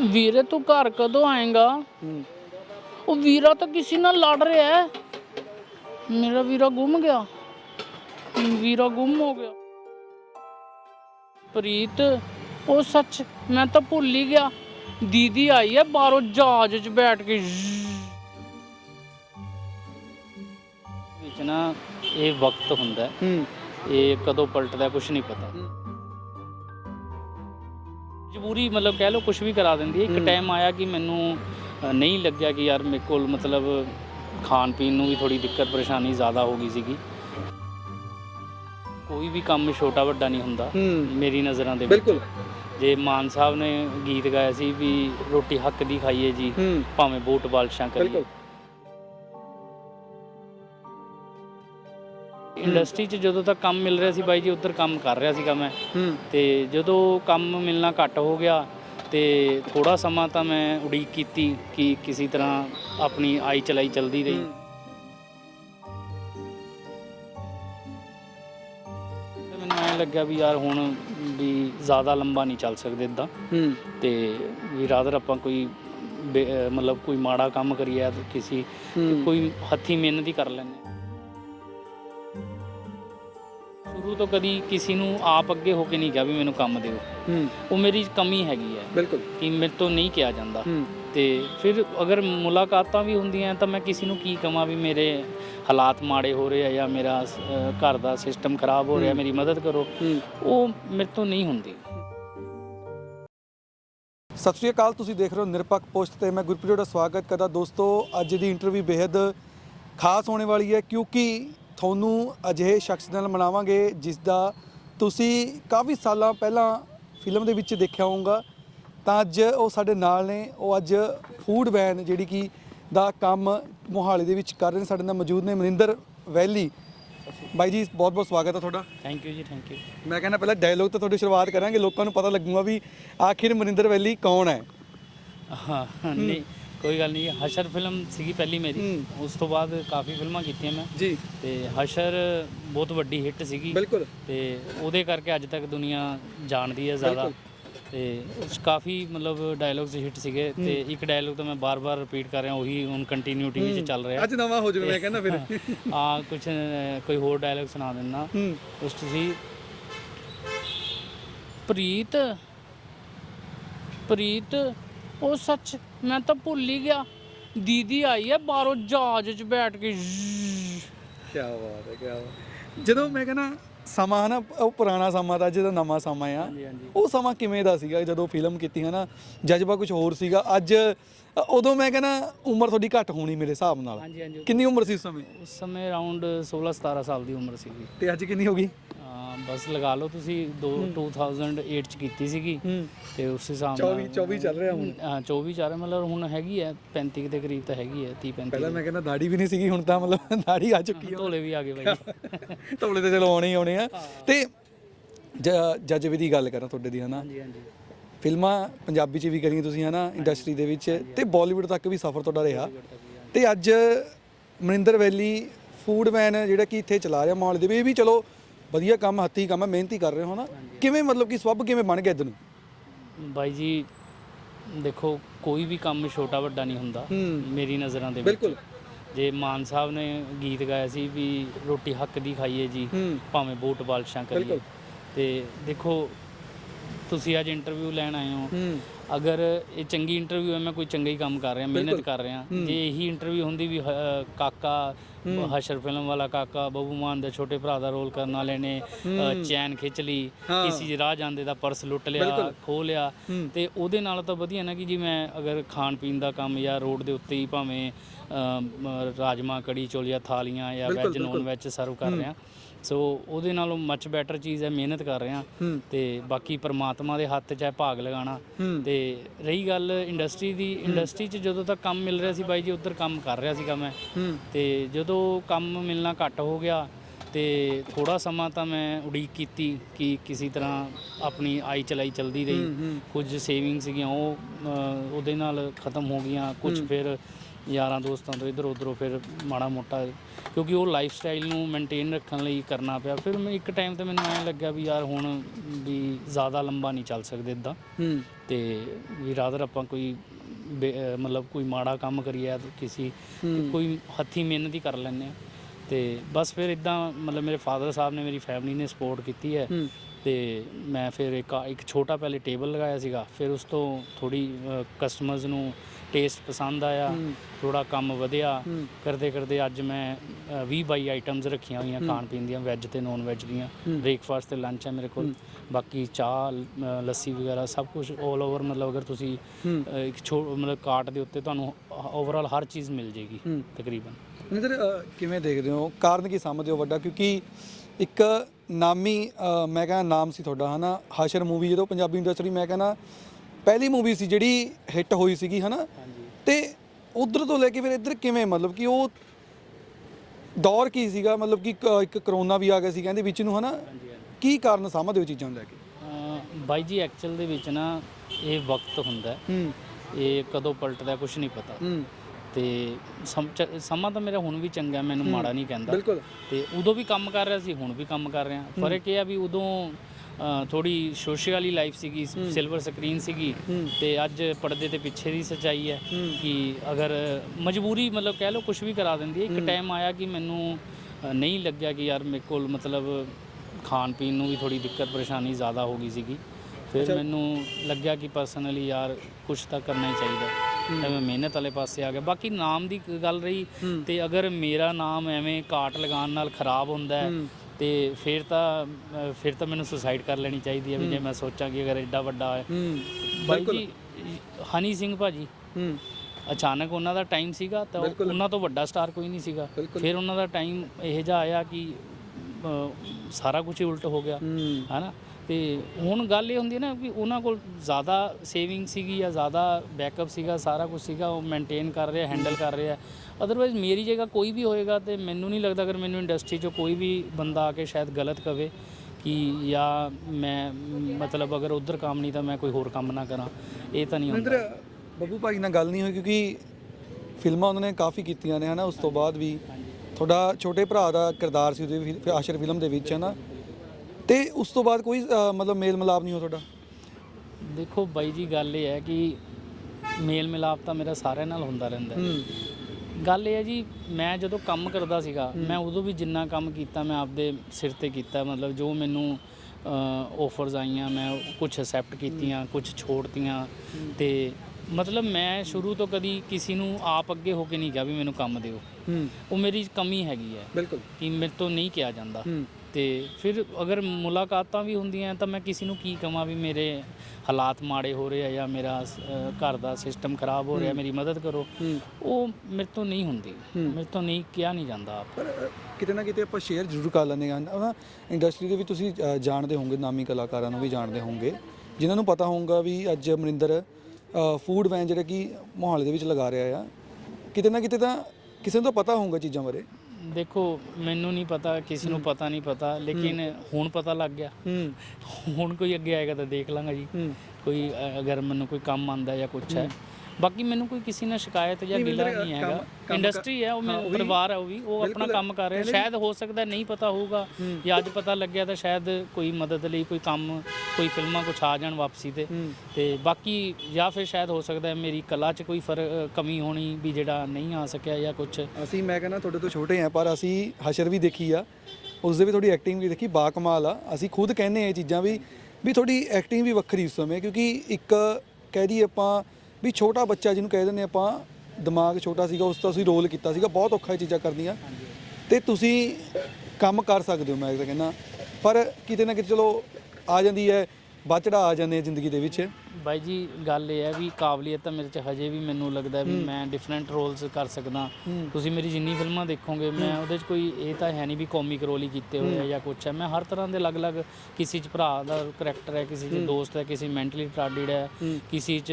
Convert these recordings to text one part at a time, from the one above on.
ਵੀਰੇ ਤੂੰ ਘਰ ਕਦੋਂ ਆਏਗਾ? ਉਹ ਵੀਰਾ ਤਾਂ ਕਿਸੇ ਨਾਲ ਲੜ ਰਿਹਾ ਹੈ। ਮੇਰਾ ਵੀਰਾ ਗੁੰਮ ਗਿਆ। ਵੀਰਾ ਗੁੰਮ ਹੋ ਗਿਆ। ਪ੍ਰੀਤ ਉਹ ਸੱਚ ਮੈਂ ਤਾਂ ਭੁੱਲ ਹੀ ਗਿਆ। ਦੀਦੀ ਆਈ ਹੈ ਬਾਹਰੋਂ ਜਹਾਜ਼ 'ਚ ਬੈਠ ਕੇ। ਵਿੱਚ ਨਾ ਇਹ ਵਕਤ ਹੁੰਦਾ ਹੈ, ਹੂੰ। ਇਹ ਕਦੋਂ ਪਲਟਦਾ ਕੁਝ ਨਹੀਂ ਪਤਾ। ਮਜਬੂਰੀ ਮਤਲਬ ਕਹਿ ਲਓ ਕੁਝ ਵੀ ਕਰਾ ਦਿੰਦੀ ਹੈ। ਇੱਕ। ਟਾਈਮ ਆਇਆ ਕਿ ਮੈਨੂੰ ਨਹੀਂ ਲੱਗਿਆ ਕਿ ਯਾਰ ਮੇਰੇ ਕੋਲ ਮਤਲਬ ਖਾਣ ਪੀਣ ਨੂੰ ਵੀ ਥੋੜੀ ਦਿੱਕਤ ਪਰੇਸ਼ਾਨੀ ਜ਼ਿਆਦਾ ਹੋ ਗਈ ਸੀਗੀ। ਕੋਈ ਵੀ ਕੰਮ ਛੋਟਾ ਵੱਡਾ ਨਹੀਂ ਹੁੰਦਾ ਮੇਰੀ ਨਜ਼ਰਾਂ ਦੇ ਵਿੱਚ। ਬਿਲਕੁਲ। ਜੇ ਮਾਨ ਸਾਹਿਬ ਨੇ ਗੀਤ ਗਾਇਆ ਸੀ ਵੀ ਰੋਟੀ ਹੱਕ ਦੀ ਖਾਈਏ ਜੀ ਭਾਵੇਂ ਬੂਟ ਬਾਲਸ਼ਾਂ ਕਰੀਏ। ਇੰਡਸਟਰੀ 'ਚ ਜਦੋਂ ਤੱਕ ਕੰਮ ਮਿਲ ਰਿਹਾ ਸੀ ਬਾਈ ਜੀ ਉੱਧਰ ਕੰਮ ਕਰ ਰਿਹਾ ਸੀਗਾ ਮੈਂ। ਤੇ ਜਦੋਂ ਕੰਮ ਮਿਲਣਾ ਘੱਟ ਹੋ ਗਿਆ ਤੇ ਥੋੜਾ ਸਮਾਂ ਤਾਂ ਮੈਂ ਉਡੀਕ ਕੀਤੀ ਕਿ ਕਿਸੇ ਤਰ੍ਹਾਂ ਆਪਣੀ ਆਈ ਚਲਾਈ ਚਲਦੀ ਰਹੀ। ਮੈਨੂੰ ਐਂ ਲੱਗਿਆ ਵੀ ਯਾਰ ਹੁਣ ਵੀ ਜ਼ਿਆਦਾ ਲੰਬਾ ਨਹੀਂ ਚੱਲ ਸਕਦੇ ਇਦਾਂ। ਤੇ ਵੀ ਰਾਦਰ ਆਪਾਂ ਕੋਈ ਮਤਲਬ ਕੋਈ ਮਾੜਾ ਕੰਮ ਕਰੀਏ ਤਾਂ ਕਿਸੇ ਕੋਈ ਹੱਥੀ ਮਿਹਨਤ ਹੀ ਕਰ ਲੈਂਦੇ ਸ਼ੁਰੂ ਤੋਂ ਕਦੀ ਕਿਸੇ ਨੂੰ ਆਪ ਅੱਗੇ ਹੋ ਕੇ ਨਹੀਂ ਕਿਹਾ ਵੀ ਮੈਨੂੰ ਕੰਮ ਦਿਓ। ਹੂੰ। ਉਹ ਮੇਰੀ ਕਮੀ ਹੈਗੀ ਹੈ ਬਿਲਕੁਲ। ਕਿ ਮੇਰੇ ਤੋਂ ਨਹੀਂ ਕਿਹਾ ਜਾਂਦਾ। ਹੂੰ। ਤੇ ਫਿਰ ਅਗਰ ਮੁਲਾਕਾਤਾਂ ਵੀ ਹੁੰਦੀਆਂ ਤਾਂ ਮੈਂ ਕਿਸੇ ਨੂੰ ਕੀ ਕਹਾਂ ਵੀ ਮੇਰੇ ਹਾਲਾਤ ਮਾੜੇ ਹੋ ਰਹੇ ਆ ਜਾਂ ਮੇਰਾ ਘਰ ਦਾ ਸਿਸਟਮ ਖਰਾਬ ਹੋ ਰਿਹਾ। ਮੇਰੀ ਮਦਦ ਕਰੋ। ਹੂੰ। ਉਹ ਮੇਰੇ ਤੋਂ ਨਹੀਂ ਹੁੰਦੀ। ਸਤਿ ਸ਼੍ਰੀ ਅਕਾਲ ਤੁਸੀਂ ਦੇਖ ਰਹੇ ਹੋ ਨਿਰਪੱਖ ਪੋਸਟ ਤੇ ਮੈਂ ਗੁਰਪ੍ਰੀਤ ਦਾ ਸਵਾਗਤ ਕਰਦਾ। ਦੋਸਤੋ ਅੱਜ ਦੀ ਇੰਟਰਵਿਊ ਬੇहद ਖਾਸ ਹੋਣੇ ਵਾਲੀ ਹੈ ਕਿਉਂਕਿ ਤੁਹਾਨੂੰ ਅਜਿਹੇ ਸ਼ਖਸ ਨਾਲ ਮਨਾਵਾਂਗੇ ਜਿਸ ਦਾ ਤੁਸੀਂ ਕਾਫੀ ਸਾਲਾਂ ਪਹਿਲਾਂ ਫਿਲਮ ਦੇ ਵਿੱਚ ਦੇਖਿਆ ਹੋਊਗਾ। ਤਾਂ ਅੱਜ ਉਹ ਸਾਡੇ ਨਾਲ ਨੇ। ਉਹ ਅੱਜ ਫੂਡ ਵੈਨ ਜਿਹੜੀ ਕਿ ਦਾ ਕੰਮ ਮੋਹਾਲੀ ਦੇ ਵਿੱਚ ਕਰ ਰਹੇ ਨੇ। ਸਾਡੇ ਨਾਲ ਮੌਜੂਦ ਨੇ ਮਨਿੰਦਰ ਵੈਲੀ। ਬਾਈ ਜੀ ਬਹੁਤ ਬਹੁਤ ਸਵਾਗਤ ਹੈ ਤੁਹਾਡਾ। Thank you ji thank you ਮੈਂ ਕਹਿੰਦਾ ਪਹਿਲਾਂ ਡਾਇਲੋਗ ਤੋਂ ਤੁਹਾਡੀ ਸ਼ੁਰੂਆਤ ਕਰਾਂਗੇ। ਲੋਕਾਂ ਨੂੰ ਪਤਾ ਲੱਗੂਗਾ ਵੀ ਆਖਿਰ ਮਨਿੰਦਰ ਵੈਲੀ ਕੌਣ ਹੈ ਹਾਂ ਨਹੀਂ। ਕੋਈ ਗੱਲ ਨਹੀਂ ਹਸ਼ਰ ਫਿਲਮ ਸੀਗੀ ਪਹਿਲੀ ਮੇਰੀ। ਉਸ ਤੋਂ ਬਾਅਦ ਕਾਫੀ ਫਿਲਮਾਂ ਕੀਤੀਆਂ ਮੈਂ। ਜੀ। ਤੇ ਹਸ਼ਰ ਬਹੁਤ ਵੱਡੀ ਹਿੱਟ ਸੀਗੀ। ਬਿਲਕੁਲ। ਤੇ ਉਹਦੇ ਕਰਕੇ ਅੱਜ ਤੱਕ ਦੁਨੀਆ ਜਾਣਦੀ ਹੈ ਜ਼ਿਆਦਾ। ਤੇ ਉਸ ਕਾਫੀ ਮਤਲਬ ਡਾਇਲੌਗਸ ਹਿੱਟ ਸੀਗੇ। ਤੇ ਇੱਕ ਡਾਇਲੌਗ ਤਾਂ ਮੈਂ ਬਾਰ-ਬਾਰ ਰਿਪੀਟ ਕਰ ਰਿਹਾ ਉਹੀ ਹੁਣ ਕੰਟੀਨਿਊਟੀ ਵਿੱਚ ਚੱਲ ਰਿਹਾ। ਅੱਜ ਨਵਾਂ ਹੋ ਜਾਵੇ ਮੈਂ ਕਹਿੰਦਾ ਫਿਰ। ਆ ਕੁਝ ਕੋਈ ਹੋਰ ਡਾਇਲੌਗ ਸੁਣਾ ਦਿੰਦਾ। ਉਸ ਤੁਸੀਂ ਪ੍ਰੀਤ ਪ੍ਰੀਤ ਉਹ ਸੱਚ ਮੈਂ ਤਾਂ ਭੁੱਲ ਹੀ ਗਿਆ। ਦੀਦੀ ਆਈ ਹੈ ਬਾਹਰੋਂ ਜਹਾਜ਼ 'ਚ ਬੈਠ ਕੇ। ਕੀ ਬਾਤ ਹੈ ਕੀ ਬਾਤ। ਜਦੋਂ ਮੈਂ ਕਹਿੰਦਾ ਸਮਾਂ ਨਾ ਉਹ ਪੁਰਾਣਾ ਸਮਾਂ ਦਾ ਜਿਹਦਾ ਨਵਾਂ ਸਮਾਂ ਆ ਉਹ ਸਮਾਂ ਕਿਵੇਂ ਦਾ ਸੀਗਾ ਜਦੋਂ ਫਿਲਮ ਕੀਤੀ ਹੈ ਨਾ ਜਜ਼ਬਾ ਕੁਝ ਹੋਰ ਸੀਗਾ। ਅੱਜ ਉਦੋਂ ਮੈਂ ਕਹਿੰਦਾ ਉਮਰ ਤੁਹਾਡੀ ਘੱਟ ਹੋਣੀ ਮੇਰੇ ਹਿਸਾਬ ਨਾਲ। ਹਾਂਜੀ ਹਾਂਜੀ। ਕਿੰਨੀ ਉਮਰ ਸੀ ਉਸ ਸਮੇਂ? ਉਸ ਸਮੇਂ ਅਰਾਊਂਡ 16 17 ਸਾਲ ਦੀ ਉਮਰ ਸੀਗੀ। ਤੇ ਅੱਜ ਕਿੰਨੀ ਹੋ ਗਈ? ਬਸ ਲਗਾ ਲਓ ਤੁਸੀਂ ਦੋ 2008 ਚ ਕੀਤੀ ਸੀਗੀ। ਹੂੰ। ਤੇ ਉਸ ਹਿਸਾਬ 24 24 ਚੱਲ ਰਿਹਾ ਹੁਣ। ਹਾਂ 24 ਚੱਲ ਰਿਹਾ ਮਤਲਬ ਹੁਣ ਹੈਗੀ ਹੈ 35 ਦੇ ਕਰੀਬ ਤਾਂ ਹੈਗੀ ਹੈ 30 35 ਪਹਿਲਾਂ ਮੈਂ ਕਹਿੰਦਾ ਦਾੜੀ ਵੀ ਨਹੀਂ ਸੀਗੀ ਹੁਣ ਤਾਂ ਮਤਲਬ ਦਾੜੀ ਆ ਚੁੱਕੀ ਆ। ਢੋਲੇ ਵੀ ਆ ਗਏ ਬਾਈ। ਤੌਲੇ ਤੇ ਚਲੋ ਆਉਣੇ ਹੀ ਆਉਣੇ ਆ। ਤੇ ਜ- ਜਜ਼ਬੇ ਦੀ ਗੱਲ ਕਰਾਂ ਤੁਹਾਡੇ ਦੀ ਹਨਾ? ਹਾਂਜੀ ਹਾਂਜੀ। ਫਿਲਮਾਂ ਪੰਜਾਬੀ ਚ ਵੀ ਕਰੀਆਂ ਤੁਸੀਂ ਹਨਾ? ਇੰਡਸਟਰੀ ਦੇ ਵਿੱਚ। ਤੇ ਬਾਲੀਵੁੱਡ ਤੱਕ ਵੀ ਸਫ਼ਰ ਤੁਹਾਡਾ ਰਿਹਾ। ਤੇ ਅੱਜ ਮਨਿੰਦਰ ਵੈਲੀ ਫੂਡ ਵੈਨ ਜਿਹੜਾ ਕਿ ਇੱਥੇ ਚਲਾ ਰਿਹਾ ਮਾਲ ਦੇ ਵੀ ਇਹ ਵੀ ਚਲੋ ਵਧੀਆ ਕੰਮ ਹੱਥੀ ਕੰਮ ਹੈ ਮਿਹਨਤੀ ਕਰ ਰਹੇ ਹੋ ਹਨਾ? ਕਿਵੇਂ ਮਤਲਬ ਕਿ ਸਵੱਬ ਕਿਵੇਂ ਬਣ ਗਿਆ ਇਦਾਂ ਨੂੰ? ਬਾਈ ਜੀ ਦੇਖੋ ਕੋਈ ਵੀ ਕੰਮ ਛੋਟਾ ਵੱਡਾ ਨਹੀਂ ਹੁੰਦਾ ਮੇਰੀ ਨਜ਼ਰਾਂ ਦੇ ਵਿੱਚ। ਬਿਲਕੁਲ। ਜੇ ਮਾਨ ਸਾਹਿਬ ਨੇ ਗੀਤ ਗਾਇਆ ਸੀ ਵੀ ਰੋਟੀ ਹੱਕ ਦੀ ਖਾਈਏ ਜੀ ਭਾਵੇਂ ਬੂਟ ਬਾਲਸ਼ਾਂ ਕਰੀਏ। ਤੇ ਦੇਖੋ ਤੁਸੀਂ ਅੱਜ ਇੰਟਰਵਿਊ ਲੈਣ ਆਏ ਹੂੰ। ਅਗਰ ਇਹ ਚੰਗੀ ਇੰਟਰਵਿਊ ਹੈ ਮੈਂ ਕੋਈ ਚੰਗਾ ਹੀ ਕੰਮ ਕਰ ਰਿਹਾ ਮਿਹਨਤ। ਕਰ ਰਿਹਾ। ਜੇ ਇਹੀ ਇੰਟਰਵਿਊ ਹੁੰਦੀ ਵੀ ਹ- ਕਾਕਾ ਹਸ਼ਰ ਫਿਲਮ ਵਾਲਾ ਕਾਕਾ ਬੱਬੂ ਮਾਨ ਦੇ ਛੋਟੇ ਭਰਾ ਦਾ ਰੋਲ ਕਰਨ ਵਾਲੇ ਨੇ ਅ, ਚੈਨ ਖਿੱਚ ਲਈ ਹਾਂ। ਕਿਸੇ ਰਾਹ ਜਾਂਦੇ ਦਾ ਪਰਸ ਲੁੱਟ ਲਿਆ ਬਿਲਕੁਲ। ਖੋਹ ਲਿਆ ਹੂੰ। ਤੇ ਉਹਦੇ ਨਾਲ ਤਾਂ ਵਧੀਆ ਨਾ ਕਿ ਜੀ ਮੈਂ ਅਗਰ ਖਾਣ ਪੀਣ ਦਾ ਕੰਮ ਜਾਂ ਰੋਡ ਦੇ ਉੱਤੇ ਹੀ ਭਾਵੇਂ ਅ, ਮ, ਰਾਜਮਾ ਕੜੀ ਚੌਲ ਜਾਂ ਥਾਲੀਆਂ ਜਾਂ ਬਿਲਕੁਲ, ਵੈਜ ਨੌਨ। ਵੈਜ ਸਰਵ ਕਰ ਰਿਹਾ ਸੋ ਉਹਦੇ ਨਾਲੋਂ ਮੱਚ ਬੈਟਰ ਚੀਜ਼ ਹੈ ਮਿਹਨਤ ਕਰ ਰਿਹਾ। ਹੂੰ। ਤੇ ਬਾਕੀ ਪ੍ਰਮਾਤਮਾ ਦੇ ਹੱਥ 'ਚ ਹੈ ਭਾਗ ਲਗਾਉਣਾ। ਹੂੰ। ਤੇ ਰਹੀ ਗੱਲ ਇੰਡਸਟਰੀ ਦੀ ਇੰਡਸਟਰੀ 'ਚ ਜਦੋਂ ਤੱਕ ਕੰਮ ਮਿਲ ਰਿਹਾ ਸੀ ਬਾਈ ਜੀ ਉੱਧਰ ਕੰਮ ਕਰ ਰਿਹਾ ਸੀਗਾ ਮੈਂ। ਤੇ ਜਦੋਂ ਕੰਮ ਮਿਲਣਾ ਘੱਟ ਹੋ ਗਿਆ ਤੇ ਥੋੜਾ ਸਮਾਂ ਤਾਂ ਮੈਂ ਉਡੀਕ ਕੀਤੀ ਕਿ ਕਿਸੇ ਤਰ੍ਹਾਂ ਆਪਣੀ ਆਈ ਚਲਾਈ ਚਲਦੀ ਰਹੀ। ਕੁਝ ਸੇਵਿੰਗ ਸੀਗੀਆਂ ਉਹ ਅ, ਉਹਦੇ ਨਾਲ ਖਤਮ ਹੋ ਗਈਆਂ। ਕੁਝ ਫਿਰ ਯਾਰਾਂ ਦੋਸਤਾਂ ਤੋਂ ਇਧਰ ਉਧਰੋਂ ਫਿਰ ਮਾੜਾ ਮੋਟਾ ਕਿਉਂਕਿ ਉਹ ਲਾਈਫ ਸਟਾਈਲ ਨੂੰ ਮੇਨਟੇਨ ਰੱਖਣ ਲਈ ਕਰਨਾ ਪਿਆ। ਫਿਰ ਮੈਂ ਇੱਕ ਟਾਈਮ ਤੇ ਮੈਨੂੰ ਐਂ ਲੱਗਿਆ ਵੀ ਯਾਰ ਹੁਣ ਵੀ ਜ਼ਿਆਦਾ ਲੰਬਾ ਨਹੀਂ ਚੱਲ ਸਕਦੇ ਇਦਾਂ ਹੂੰ। ਤੇ ਵੀ ਰਾਦਰ ਆਪਾਂ ਕੋਈ ਬੇ- ਅਹ ਮਤਲਬ ਕੋਈ ਮਾੜਾ ਕੰਮ ਕਰੀਏ ਤਾਂ ਕਿਸੇ ਕੋਈ ਹੱਥੀ ਮਿਹਨਤ ਹੀ ਕਰ ਲੈਂਦੇ ਆ ਤੇ ਬਸ ਫਿਰ ਇਦਾਂ ਮਤਲਬ ਮੇਰੇ ਫਾਦਰ ਸਾਹਿਬ ਨੇ ਮੇਰੀ ਫੈਮਿਲੀ ਨੇ ਸਪੋਰਟ ਕੀਤੀ ਹੈ। ਹੂੰ। ਤੇ ਮੈਂ ਫਿਰ ਇੱਕ ਇੱਕ ਛੋਟਾ ਪਹਿਲੇ ਟੇਬਲ ਲਗਾਇਆ ਸੀਗਾ। ਫਿਰ ਉਸ ਤੋਂ ਥੋੜੀ ਕਸਟਮਰਸ ਨੂੰ ਟੇਸਟ ਪਸੰਦ ਆਇਆ। ਥੋੜਾ ਕੰਮ ਵਧਿਆ। ਕਰਦੇ ਕਰਦੇ ਅੱਜ ਮੈਂ ਅ, 20 22 ਆਈਟਮਸ ਰੱਖੀਆਂ ਹੋਈਆਂ ਖਾਣ ਪੀਣ ਦੀਆਂ ਵੈਜ ਤੇ ਨੌਨ ਵੈਜ ਦੀਆਂ ਬ੍ਰੇਕਫਾਸਟ ਤੇ ਲੰਚ ਹੈ ਮੇਰੇ ਕੋਲ। ਬਾਕੀ ਚਾਹ ਲ- ਅ, ਲੱਸੀ ਵਗੈਰਾ ਸਭ ਕੁਝ 올 ਓਵਰ ਮਤਲਬ ਅਗਰ ਤੁਸੀਂ। ਅ, ਇੱਕ ਛੋ ਮਤਲਬ ਕਾਰਟ ਦੇ ਉੱਤੇ ਤੁਹਾਨੂੰ ਓਵਰਆਲ ਹਰ ਚੀਜ਼ ਮਿਲ ਜੇਗੀ। ਤਕਰੀਬਨ। ਨਿੰਦਰ ਕਿਵੇਂ ਦੇਖਦੇ ਹੋ? ਕਾਰਨ ਕੀ ਸਮਝਦੇ ਹੋ ਵੱਡਾ? ਕਿਉਂਕਿ ਇੱਕ ਨਾਮੀ ਅ, ਮੈਂ ਕਹਿੰਦਾ ਨਾਮ ਸੀ ਤੁਹਾਡਾ ਹਨਾ? ਹਾਸ਼ਰ ਮੂਵੀ ਜਦੋਂ ਪੰਜਾਬੀ ਇੰਡਸਟਰੀ ਮੈਂ ਕਹਿੰਦਾ ਪਹਿਲੀ ਮੂਵੀ ਸੀ ਜਿਹੜੀ ਹਿੱਟ ਹੋਈ ਸੀਗੀ ਹਨਾ? ਤੇ ਉਧਰ ਤੋਂ ਲੈ ਕੇ ਫਿਰ ਇੱਧਰ ਕਿਵੇਂ? ਮਤਲਬ ਕਿ ਉਹ ਦੌਰ ਕੀ ਸੀਗਾ? ਮਤਲਬ ਕਿ ਇੱਕ ਕਰੋਨਾ ਵੀ ਆ ਗਿਆ ਸੀ ਕਹਿੰਦੇ ਵਿੱਚ ਨੂੰ ਹਨਾ? ਕੀ ਕਾਰਨ ਸਮਝਦੇ ਹੋ ਚੀਜ਼ਾਂ ਨੂੰ ਲੈ ਕੇ? ਬਾਈ ਜੀ ਐਕਚੁਅਲ ਦੇ ਵਿੱਚ ਨਾ ਇਹ ਵਕਤ ਹੁੰਦਾ ਹੈ। ਹੂੰ। ਇਹ ਕਦੋਂ ਪਲਟਦਾ ਕੁਝ ਨਹੀਂ ਪਤਾ। ਹੂੰ। ਤੇ ਸਮ- ਚ- ਸਮਾਂ ਤਾਂ ਮੇਰਾ ਹੁਣ ਵੀ ਚੰਗਾ ਮੈਨੂੰ ਮਾੜਾ ਨਹੀਂ ਕਹਿੰਦਾ। ਬਿਲਕੁਲ। ਤੇ ਉਦੋਂ ਵੀ ਕੰਮ ਕਰ ਰਿਹਾ ਸੀ ਹੁਣ ਵੀ ਕੰਮ ਕਰ ਰਿਹਾ। ਫ਼ਰਕ ਇਹ ਆ ਵੀ ਉਦੋਂ ਥੋੜੀ ਸੋਸ਼ਲ ਵਾਲੀ ਲਾਈਫ ਸੀਗੀ ਸਿਲਵਰ ਸਕਰੀਨ ਸੀਗੀ। ਤੇ ਅੱਜ ਪਰਦੇ ਤੇ ਪਿੱਛੇ ਦੀ ਸੱਚਾਈ ਹੈ। ਕਿ ਅਗਰ ਮਜਬੂਰੀ ਮਤਲਬ ਕਹਿ ਲਓ ਕੁਝ ਵੀ ਕਰਾ ਦਿੰਦੀ ਹੈ। ਇੱਕ ਟਾਈਮ ਆਇਆ ਕਿ ਮੈਨੂੰ ਨਹੀਂ ਲੱਗਿਆ ਕਿ ਯਾਰ ਮੇਰੇ ਕੋਲ ਮਤਲਬ ਖਾਣ ਪੀਣ ਨੂੰ ਵੀ ਥੋੜੀ ਦਿੱਕਤ ਪਰੇਸ਼ਾਨੀ ਜ਼ਿਆਦਾ ਹੋ ਗਈ ਸੀਗੀ। ਫਿਰ ਮੈਨੂੰ ਲੱਗਿਆ ਕਿ ਪਰਸਨਲੀ ਯਾਰ ਕੁਝ ਤਾਂ ਕਰਨਾ ਹੀ ਚਾਹੀਦਾ। ਤੇ ਮੈਂ ਮਿਹਨਤ ਵਾਲੇ ਪਾਸੇ ਆ ਗਿਆ। ਬਾਕੀ ਨਾਮ ਦੀ ਗੱਲ ਰਹੀ ਤੇ ਅਗਰ ਮੇਰਾ ਨਾਮ ਐਵੇਂ ਕਾਟ ਲਗਾਉਣ ਨਾਲ ਖਰਾਬ ਹੁੰਦਾ ਹੈ। ਤੇ ਫਿਰ ਤਾਂ ਫਿਰ ਤਾਂ ਮੈਨੂੰ ਸੁਸਾਈਡ ਕਰ ਲੈਣੀ ਚਾਹੀਦੀ ਹੈ ਵੀ ਜੇ ਮੈਂ ਸੋਚਾਂ ਕਿ ਅਗਰ ਐਡਾ ਵੱਡਾ ਹੈ ਹੂੰ ਬਾਈ ਜੀ ਹਨੀ ਸਿੰਘ ਭਾਜੀ। ਹੂੰ। ਅਚਾਨਕ ਉਹਨਾਂ ਦਾ ਟਾਈਮ ਸੀਗਾ ਤਾਂ ਉਹ- ਉਹਨਾਂ ਤੋਂ ਵੱਡਾ ਸਟਾਰ ਕੋਈ ਨਹੀਂ ਸੀਗਾ। ਬਿਲਕੁਲ। ਫਿਰ ਉਹਨਾਂ ਦਾ ਟਾਈਮ ਇਹ ਜਿਹਾ ਆਇਆ ਕਿ ਸਾਰਾ ਕੁਝ ਹੀ ਉਲਟ ਹੋ ਗਿਆ। ਹੂੰ। ਹੈਨਾ? ਤੇ ਹੁਣ ਗੱਲ ਇਹ ਹੁੰਦੀ ਹੈ ਨਾ ਵੀ ਉਹਨਾਂ ਕੋਲ ਜ਼ਿਆਦਾ ਸੇਵਿੰਗ ਸੀਗੀ ਜਾਂ ਜ਼ਿਆਦਾ ਬੈਕਅਪ ਸੀਗਾ ਸਾਰਾ ਕੁਝ ਸੀਗਾ ਉਹ ਮੇਨਟੇਨ ਕਰ ਰਿਹਾ ਹੈਂਡਲ ਕਰ ਰਿਹਾ। ਅਦਰਵਾਈਜ਼ ਮੇਰੀ ਜਗ੍ਹਾ ਕੋਈ ਵੀ ਹੋਏਗਾ ਤੇ ਮੈਨੂੰ ਨਹੀਂ ਲੱਗਦਾ ਅਗਰ ਮੈਨੂੰ ਇੰਡਸਟਰੀ 'ਚੋਂ ਕੋਈ ਵੀ ਬੰਦਾ ਆ ਕੇ ਸ਼ਾਇਦ ਗਲਤ ਕਵੇ ਕਿ ਜਾਂ ਮੈਂ ਮਤਲਬ ਅਗਰ ਉਧਰ ਕੰਮ ਨਹੀਂ ਤਾਂ ਮੈਂ ਕੋਈ ਹੋਰ ਕੰਮ ਨਾ ਕਰਾਂ। ਇਹ ਤਾਂ ਨਹੀਂ ਹੁੰਦਾ। ਬੱਬੂ ਭਾਈ ਨਾਲ ਗੱਲ ਨਹੀਂ ਹੋਈ ਕਿਉਂਕਿ ਫਿਲਮਾਂ ਉਹਨਾਂ ਨੇ ਕਾਫੀ ਕੀਤੀਆਂ ਨੇ ਹਨਾ? ਉਸ ਤੋਂ ਬਾਅਦ ਵੀ ਤੁਹਾਡਾ ਛੋਟੇ ਭਰਾ ਦਾ ਕਿਰਦਾਰ ਸੀ ਉਹਦੇ ਆਸ਼ਰ ਫਿਲਮ ਦੇ ਵਿੱਚ ਹਨਾ? ਤੇ ਉਸ ਤੋਂ ਬਾਅਦ ਕੋਈ ਅ, ਮਤਲਬ ਮੇਲ ਮਿਲਾਪ ਨਹੀਂ ਹੋ ਤੁਹਾਡਾ? ਦੇਖੋ ਬਾਈ ਜੀ ਗੱਲ ਇਹ ਹੈ ਕਿ ਮੇਲ ਮਿਲਾਪ ਤਾਂ ਮੇਰਾ ਸਾਰਿਆਂ ਨਾਲ ਹੁੰਦਾ ਰਹਿੰਦਾ ਹੈ। ਹੂੰ। ਗੱਲ ਇਹ ਹੈ ਜੀ ਮੈਂ ਜਦੋਂ ਕੰਮ ਕਰਦਾ ਸੀਗਾ ਮੈਂ ਉਦੋਂ ਵੀ ਜਿੰਨਾ ਕੰਮ ਕੀਤਾ ਮੈਂ ਆਪਦੇ ਸਿਰ ਤੇ ਕੀਤਾ ਮਤਲਬ ਜੋ ਮੈਨੂੰ ਆਫਰਸ ਆਈਆਂ ਮੈਂ ਕੁਝ ਅਸੈਪਟ ਕੀਤੀਆਂ ਕੁਝ ਛੋੜਤੀਆਂ ਤੇ ਮਤਲਬ ਮੈਂ ਸ਼ੁਰੂ ਤੋਂ ਕਦੀ ਕਿਸੇ ਨੂੰ ਆਪ ਅੱਗੇ ਹੋ ਕੇ ਨਹੀਂ ਕਿਹਾ ਵੀ ਮੈਨੂੰ ਕੰਮ ਦਿਓ। ਹੂੰ। ਉਹ ਮੇਰੀ ਕਮੀ ਹੈਗੀ ਹੈ ਬਿਲਕੁਲ। ਕਿ ਮੇਰੇ ਤੋਂ ਨਹੀਂ ਕਿਹਾ ਜਾਂਦਾ। ਹੂੰ। ਤੇ ਫਿਰ ਅਗਰ ਮੁਲਾਕਾਤਾਂ ਵੀ ਹੁੰਦੀਆਂ ਤਾਂ ਮੈਂ ਕਿਸੇ ਨੂੰ ਕੀ ਕਹਾਂ ਵੀ ਮੇਰੇ ਹਾਲਾਤ ਮਾੜੇ ਹੋ ਰਹੇ ਆ ਜਾਂ ਮੇਰਾ ਘਰ ਦਾ ਸਿਸਟਮ ਖਰਾਬ ਹੋ ਰਿਹਾ ਮੇਰੀ ਮਦਦ ਕਰੋ। ਉਹ ਮੇਰੇ ਤੋਂ ਨਹੀਂ ਹੁੰਦੀ। ਮੇਰੇ ਤੋਂ ਨਹੀਂ ਕਿਹਾ ਨਹੀਂ ਜਾਂਦਾ ਆਪ। ਪਰ ਕਿਤੇ ਨਾ ਕਿਤੇ ਆਪਾਂ ਸ਼ੇਅਰ ਜ਼ਰੂਰ ਕਰ ਲੈਂਦੇ ਹਾਂ। ਨਾ ਇੰਡਸਟਰੀ ਦੇ ਵਿੱਚ ਤੁਸੀਂ ਜਾਣਦੇ ਹੋਵੋਗੇ ਨਾਮੀ ਕਲਾਕਾਰਾਂ ਨੂੰ ਵੀ ਜਾਣਦੇ ਹੋਵੋਗੇ। ਜਿਨ੍ਹਾਂ ਨੂੰ ਪਤਾ ਹੋਊਗਾ ਵੀ ਅੱਜ ਅਮਰਿੰਦਰ ਫੂਡ ਵੈਨ ਜਿਹੜਾ ਕਿ ਮੁਹਾਲੀ ਦੇ ਵਿੱਚ ਲਗਾ ਰਿਹਾ ਆ। ਕਿਤੇ ਨਾ ਕਿਤੇ ਤਾਂ ਕਿਸੇ ਨੂੰ ਤਾਂ ਪਤਾ ਹੋਊਗਾ ਚੀਜ਼ਾਂ ਬਾਰੇ। ਦੇਖੋ ਮੈਨੂੰ ਨਹੀਂ ਪਤਾ ਕਿਸੇ ਨੂੰ ਪਤਾ ਨਹੀਂ ਪਤਾ ਲੇਕਿਨ ਹੁਣ ਪਤਾ ਲੱਗ ਗਿਆ। ਹੂੰ। ਹੁਣ ਕੋਈ ਅੱਗੇ ਆਏਗਾ ਤਾਂ ਦੇਖ ਲਾਂਗਾ ਜੀ। ਹੂੰ। ਕੋਈ ਅ, ਅਗਰ ਮੈਨੂੰ ਕੋਈ ਕੰਮ ਆਂਦਾ ਜਾਂ ਕੁਝ ਹੈ। ਬਾਕੀ ਮੈਨੂੰ ਕੋਈ ਕਿਸੇ ਨਾਲ ਸ਼ਿਕਾਇਤ ਜਾਂ ਗਿਲਾ ਨਹੀਂ ਹੈਗਾ। ਇੰਡਸਟਰੀ ਹੈ ਉਹ ਉਹੀ- ਪਰਿਵਾਰ ਹੈ ਉਹ ਵੀ। ਉਹ ਆਪਣਾ। ਕੰਮ ਕਰ ਰਿਹਾ। ਸ਼ਾਇਦ ਹੋ ਸਕਦਾ ਨਹੀਂ ਪਤਾ ਹੋਊਗਾ। ਜਾਂ ਅੱਜ ਪਤਾ ਲੱਗਿਆ ਤਾਂ ਸ਼ਾਇਦ ਕੋਈ ਮਦਦ ਲਈ ਕੋਈ ਕੰਮ ਕੋਈ ਫਿਲਮਾਂ ਕੁਛ ਆ ਜਾਣ ਵਾਪਸੀ ਤੇ। ਤੇ ਬਾਕੀ ਜਾਂ ਫਿਰ ਸ਼ਾਇਦ ਹੋ ਸਕਦਾ ਮੇਰੀ ਕਲਾ 'ਚ ਕੋਈ ਫ਼ਰਕ ਕਮੀ ਹੋਣੀ ਵੀ ਜਿਹੜਾ ਨਹੀਂ ਆ ਸਕਿਆ ਜਾਂ ਕੁਝ ਅਸੀਂ ਮੈਂ ਕਹਿੰਦਾ ਤੁਹਾਡੇ ਤੋਂ ਛੋਟੇ ਆ ਪਰ ਅਸੀਂ ਹਸ਼ਰ ਵੀ ਦੇਖੀ ਆ। ਉਸ ਦੇ ਵੀ ਤੁਹਾਡੀ ਐਕਟਿੰਗ ਵੀ ਦੇਖੀ ਬਾ ਕਮਾਲ ਆ। ਅਸੀਂ ਖੁਦ ਕਹਿੰਦੇ ਆ ਇਹ ਚੀਜ਼ਾਂ ਵੀ ਵੀ ਤੁਹਾਡੀ ਐਕਟਿੰਗ ਵੀ ਵੱਖਰੀ ਉਸ ਸਮੇਂ ਕਿਉਂਕਿ ਇੱਕ ਕਹਿ ਦਈਏ ਆਪਾਂ ਵੀ ਛੋਟਾ ਬੱਚਾ ਜਿਹਨੂੰ ਕਹਿ ਦਿੰਦੇ ਆਪਾਂ, ਦਿਮਾਗ ਛੋਟਾ ਸੀਗਾ, ਉਸ ਤੋਂ ਅਸੀਂ ਰੋਲ ਕੀਤਾ ਸੀਗਾ, ਬਹੁਤ ਔਖਾ ਇਹ ਚੀਜ਼ਾਂ ਕਰਨੀਆਂ। ਤੇ ਤੁਸੀਂ ਕੰਮ ਕਰ ਸਕਦੇ ਹੋ, ਮੈਂ ਤਾਂ ਕਹਿੰਦਾ। ਪਰ ਕਿਤੇ ਨਾ ਕਿਤੇ ਚਲੋ ਆ ਜਾਂਦੀ ਹੈ ਬਚੜਾ ਆ ਜਾਂਦੇ ਆ ਜ਼ਿੰਦਗੀ ਦੇ ਵਿੱਚ। ਬਾਈ ਜੀ ਗੱਲ ਇਹ ਹੈ ਵੀ ਕਾਬਲੀਅਤ ਤਾਂ ਮੇਰੇ 'ਚ ਹਜੇ ਵੀ ਮੈਨੂੰ ਲੱਗਦਾ ਵੀ ਮੈਂ ਡਿਫਰੈਂਟ ਰੋਲਸ ਕਰ ਸਕਦਾ। ਤੁਸੀਂ ਮੇਰੀ ਜਿੰਨੀ ਫਿਲਮਾਂ ਦੇਖੋਗੇ ਮੈਂ ਉਹਦੇ ਚ ਕੋਈ ਇਹ ਤਾਂ ਹੈ ਨਹੀਂ ਵੀ ਕਾਮਿਕ ਰੋਲ ਹੀ ਕੀਤੇ ਹੋਏ ਆ ਜਾਂ ਕੁਛ ਹੈ ਮੈਂ ਹਰ ਤਰ੍ਹਾਂ ਦੇ ਅਲੱਗ-ਅਲੱਗ ਕਿਸੇ 'ਚ ਭਰਾ ਦਾ ਕਰੈਕਟਰ ਹੈ ਕਿਸੇ 'ਚ ਦੋਸਤ ਹੈ ਕਿਸੇ ਮੈਂਟਲੀ ਰਿਟਾਰਡਡ ਹੈ ਕਿਸੇ 'ਚ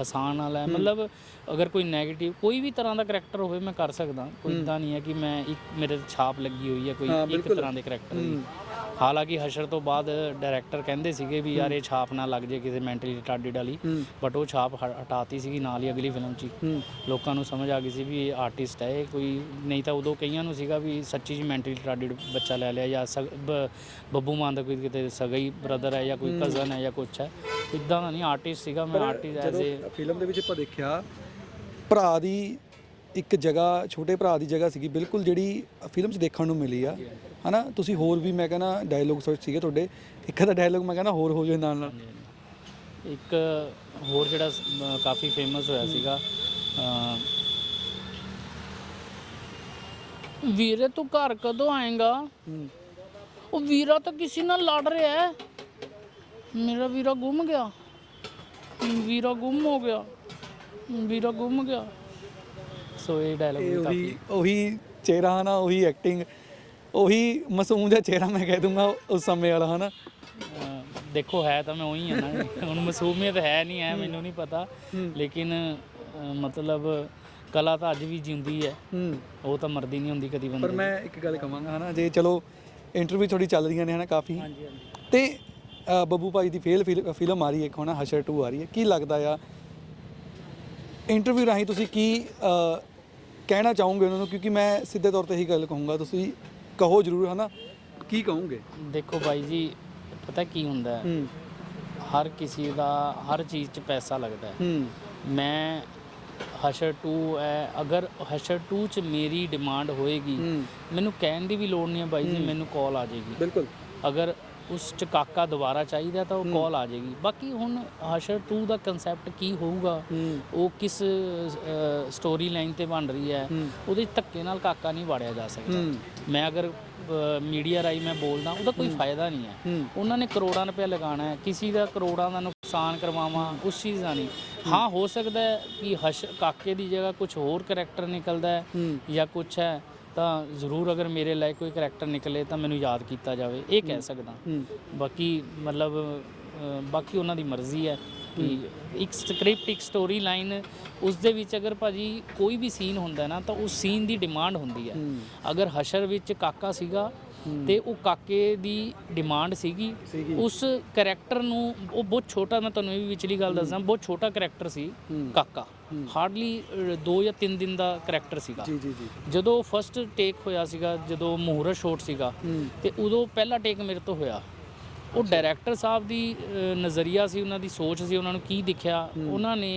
ਹਸਾਨ ਵਾਲਾ ਹੈ। ਮਤਲਬ ਅਗਰ ਕੋਈ 네ਗੇਟਿਵ ਕੋਈ ਵੀ ਤਰ੍ਹਾਂ ਦਾ ਕਰੈਕਟਰ ਹੋਵੇ ਮੈਂ ਕਰ ਸਕਦਾ। ਕੋਈ ਇਦਾਂ ਨਹੀਂ ਹੈ ਕਿ ਮੈਂ ਇੱਕ ਮੇਰੇ ਛਾਪ ਲੱਗੀ ਹੋਈ ਹੈ ਕੋਈ ਇੱਕ ਤਰ੍ਹਾਂ ਦੇ ਕਰੈਕਟਰ ਦੀ। ਹਾਲਾਂਕਿ ਹਸ਼ਰ ਤੋਂ ਬਾਅਦ ਡਾਇਰੈਕਟਰ ਕਹਿੰਦੇ ਸੀਗੇ ਵੀ ਯਾਰ ਇਹ ਛਾਪ ਨਾ ਲੱਗ ਜੇ ਕਿਸੇ ਮੈਂਟਲੀ ਰਿਟਾਰਡਡ ਵਾਲੀ। ਬਟ ਉਹ ਛਾਪ ਹਟਾਤੀ ਸੀਗੀ ਨਾਲ ਹੀ ਅਗਲੀ ਫਿਲਮ 'ਚ ਲੋਕਾਂ ਨੂੰ ਸਮਝ ਆ ਗਈ ਸੀ ਵੀ ਇਹ ਆਰਟਿਸਟ ਹੈ ਕੋਈ ਨਹੀਂ ਤਾਂ ਉਦੋਂ ਕਈਆਂ ਨੂੰ ਸੀਗਾ ਵੀ ਸੱਚੀ ਜੀ ਮੈਂਟਲੀ ਰਿਟਾਰਡਡ ਬੱਚਾ ਲੈ ਲਿਆ ਜਾਂ ਬੱਬੂ ਮਾਨ ਦਾ ਕੋਈ ਕਿਤੇ ਸਗਈ ਬ੍ਰਦਰ ਹੈ ਜਾਂ ਕੋਈ ਕਜ਼ਨ ਹੈ ਜਾਂ ਕੁਛ ਹੈ। ਇਦਾਂ ਦਾ ਨਹੀਂ ਆਰਟਿਸਟ ਸੀਗਾ ਮੈਂ ਆਰਟਿਸਟ ਐਜ਼ ਏ ਫਿਲਮ ਦੇ ਵਿੱਚ ਆਪਾਂ ਦੇਖਿਆ ਭਰਾ ਦੀ ਇੱਕ ਜਗ੍ਹਾ ਛੋਟੇ ਭਰਾ ਦੀ ਜਗ੍ਹਾ ਸੀਗੀ ਬਿਲਕੁਲ ਜਿਹੜੀ ਫਿਲਮ 'ਚ ਦੇਖਣ ਨੂੰ ਮਿਲੀ ਆ। ਹਨਾ? ਤੁਸੀਂ ਹੋਰ ਵੀ ਮੈਂ ਕਹਿੰਦਾ ਡਾਇਲੋਗ ਸੋਚ ਸੀਗੇ ਤੁਹਾਡੇ। ਇੱਕ ਦਾ ਡਾਇਲੋਗ ਮੈਂ ਕਹਿੰਦਾ ਹੋਰ ਹੋ ਜਾਏ ਨਾਲ ਨਾਲ। ਇੱਕ ਹੋਰ ਜਿਹੜਾ ਕਾਫੀ ਫੇਮਸ ਹੋਇਆ ਸੀਗਾ ਵੀਰੇ ਤੂੰ ਘਰ ਕਦੋਂ ਆਏਗਾ? ਹੂੰ। ਉਹ ਵੀਰਾ ਤਾਂ ਕਿਸੇ ਨਾਲ ਲੜ ਰਿਹਾ ਹੈ। ਮੇਰਾ ਵੀਰਾ ਗੁੰਮ ਗਿਆ। ਵੀਰਾ ਗੁੰਮ ਹੋ ਗਿਆ। ਵੀਰਾ ਗੁੰਮ ਗਿਆ। ਸੋ ਇਹ ਡਾਇਲੌਗ ਵੀ ਉਹੀ ਕਾਫੀ ਉਹੀ ਚਿਹਰਾ ਹਨਾ ਉਹੀ ਐਕਟਿੰਗ ਉਹੀ ਮਾਸੂਮ ਜਿਹਾ ਚਿਹਰਾ ਮੈਂ ਕਹਿ ਦੂੰਗਾ ਉਸ ਸਮੇਂ ਵਾਲਾ ਹਨਾ। ਅ, ਦੇਖੋ ਹੈ ਤਾਂ ਮੈਂ ਉਹੀ ਹਾਂ ਨਾ। ਹੁਣ ਮਾਸੂਮੀਅਤ ਹੈ ਨਹੀਂ ਹੈ ਮੈਨੂੰ ਨਹੀਂ ਪਤਾ। ਲੇਕਿਨ ਮਤਲਬ ਕਲਾ ਤਾਂ ਅੱਜ ਵੀ ਜਿਉਂਦੀ ਹੈ। ਹੂੰ। ਉਹ ਤਾਂ ਮਰਦੀ ਨਹੀਂ ਹੁੰਦੀ ਕਦੀ ਪਰ ਬੰਦੇ ਮੈਂ ਇੱਕ ਗੱਲ ਕਹਾਂਗਾ ਹਨਾ ਜੇ ਚਲੋ ਇੰਟਰਵਿਊ ਥੋੜੀ ਚੱਲ ਰਹੀਆਂ ਨੇ ਹਨਾ ਕਾਫੀ। ਹਾਂਜੀ ਹਾਂਜੀ। ਤੇ ਅ, ਬੱਬੂ ਭਾਈ ਦੀ ਫੇਲ ਫਿਲਮ ਆ ਰਹੀ ਹੈ ਇੱਕ ਹੁਣ ਹਸ਼ਰ 2 ਆ ਰਹੀ ਹੈ। ਕੀ ਲੱਗਦਾ ਆ? ਇੰਟਰਵਿਊ ਰਾਹੀਂ ਤੁਸੀਂ ਕੀ ਅ, ਕਹਿਣਾ ਚਾਹੋਗੇ ਉਹਨਾਂ ਨੂੰ ਕਿਉਂਕਿ ਮੈਂ ਸਿੱਧੇ ਤੌਰ ਤੇ ਇਹੀ ਗੱਲ ਕਹੂੰਗਾ ਤੁਸੀਂ ਕਹੋ ਜ਼ਰੂਰ ਹਨਾ? ਕੀ ਕਹੋਗੇ? ਦੇਖੋ ਬਾਈ ਜੀ ਪਤਾ ਕੀ ਹੁੰਦਾ ਹੈ? ਹੂੰ। ਹਰ ਕਿਸੇ ਦਾ ਹਰ ਚੀਜ਼ 'ਚ ਪੈਸਾ ਲੱਗਦਾ ਹੈ। ਹੂੰ। ਮੈਂ ਹਸ਼ਰ 2 ਹੈ ਅਗਰ ਹਸ਼ਰ 2 ਚ ਮੇਰੀ ਡਿਮਾਂਡ ਹੋਏਗੀ ਹੂੰ। ਮੈਨੂੰ ਕਹਿਣ ਦੀ ਵੀ ਲੋੜ ਨਹੀਂ ਹੈ ਬਾਈ ਜੀ ਮੈਨੂੰ ਕਾਲ ਆ ਜਾਏਗੀ। ਬਿਲਕੁਲ। ਅਗਰ ਉਸ ਚ ਕਾਕਾ ਦੁਬਾਰਾ ਚਾਹੀਦਾ ਤਾਂ ਉਹ ਕਾਲ ਆ ਜਾਏਗੀ। ਬਾਕੀ ਹੁਣ ਹਸ਼ਰ 2 ਦਾ ਕਨਸੈਪਟ ਕੀ ਹੋਊਗਾ? ਉਹ ਕਿਸ ਸਟੋਰੀ ਲਾਈਨ ਤੇ ਬਣ ਰਹੀ ਹੈ। ਉਹਦੇ ਧੱਕੇ ਨਾਲ ਕਾਕਾ ਨਹੀਂ ਵਾੜਿਆ ਜਾ ਸਕਦਾ। ਮੈਂ ਅਗਰ ਮੀਡੀਆ ਰਾਈ ਮੈਂ ਬੋਲਦਾ ਉਹਦਾ ਕੋਈ ਫਾਇਦਾ ਨਹੀਂ ਹੈ। ਉਹਨਾਂ ਨੇ ਕਰੋੜਾਂ ਰੁਪਏ ਲਗਾਉਣਾ ਹੈ। ਕਿਸੇ ਦਾ ਕਰੋੜਾਂ ਦਾ ਨੁਕਸਾਨ ਕਰਵਾਵਾਂ ਉਸ ਚੀਜ਼ ਦਾ ਨਹੀਂ। ਹਾਂ। ਹੋ ਸਕਦਾ ਹੈ ਕਿ ਹਸ਼ ਕਾਕੇ ਦੀ ਜਗ੍ਹਾ ਕੁਝ ਹੋਰ ਕਰੈਕਟਰ ਨਿਕਲਦਾ ਹੂੰ ਜਾਂ ਕੁਝ ਹੈ। ਤਾਂ ਜ਼ਰੂਰ ਅਗਰ ਮੇਰੇ ਲਈ ਕੋਈ ਕਰੈਕਟਰ ਨਿਕਲੇ ਤਾਂ ਮੈਨੂੰ ਯਾਦ ਕੀਤਾ ਜਾਵੇ ਇਹ ਕਹਿ ਸਕਦਾ। ਬਾਕੀ ਮਤਲਬ ਬਾਕੀ ਉਹਨਾਂ ਦੀ ਮਰਜ਼ੀ ਹੈ ਕਿ ਇੱਕ ਸਕ੍ਰਿਪਟ ਇੱਕ ਸਟੋਰੀ ਲਾਈਨ ਉਸ ਦੇ ਵਿੱਚ ਅਗਰ ਭਾਜੀ ਕੋਈ ਵੀ ਸੀਨ ਹੁੰਦਾ ਨਾ ਤਾਂ ਉਸ ਸੀਨ ਦੀ ਡਿਮਾਂਡ ਹੁੰਦੀ ਹੂੰ। ਅਗਰ ਹਸ਼ਰ ਵਿੱਚ ਕਾਕਾ ਸੀਗਾ ਤੇ ਉਹ ਕਾਕੇ ਦੀ ਡਿਮਾਂਡ ਸੀਗੀ। ਉਸ ਕੈਰੈਕਟਰ ਨੂੰ ਉਹ ਬਹੁਤ ਛੋਟਾ ਮੈਂ ਤੁਹਾਨੂੰ ਇਹ ਵੀ ਵਿਚਲੀ ਗੱਲ ਦੱਸਦਾ ਬਹੁਤ ਛੋਟਾ ਕੈਰੈਕਟਰ ਸੀ। ਕਾਕਾ। ਹਾਰਡਲੀ 2 ਜਾਂ 3 ਦਿਨ ਦਾ ਕੈਰੈਕਟਰ ਸੀਗਾ। ਜੀ ਜੀ ਜੀ। ਜਦੋਂ ਫਸਟ ਟੇਕ ਹੋਇਆ ਸੀਗਾ ਜਦੋਂ ਮਹੂਰਤ ਸ਼ੋਟ ਸੀਗਾ ਤੇ ਉਦੋਂ ਪਹਿਲਾ ਟੇਕ ਮੇਰੇ ਤੋਂ ਹੋਇਆ। ਉਹ ਡਾਇਰੈਕਟਰ ਸਾਹਿਬ ਦੀ ਨਜ਼ਰੀਆ ਸੀ ਉਹਨਾਂ ਦੀ ਸੋਚ ਸੀ ਉਹਨਾਂ ਨੂੰ ਕੀ ਦਿਖਿਆ ਉਹਨਾਂ ਨੇ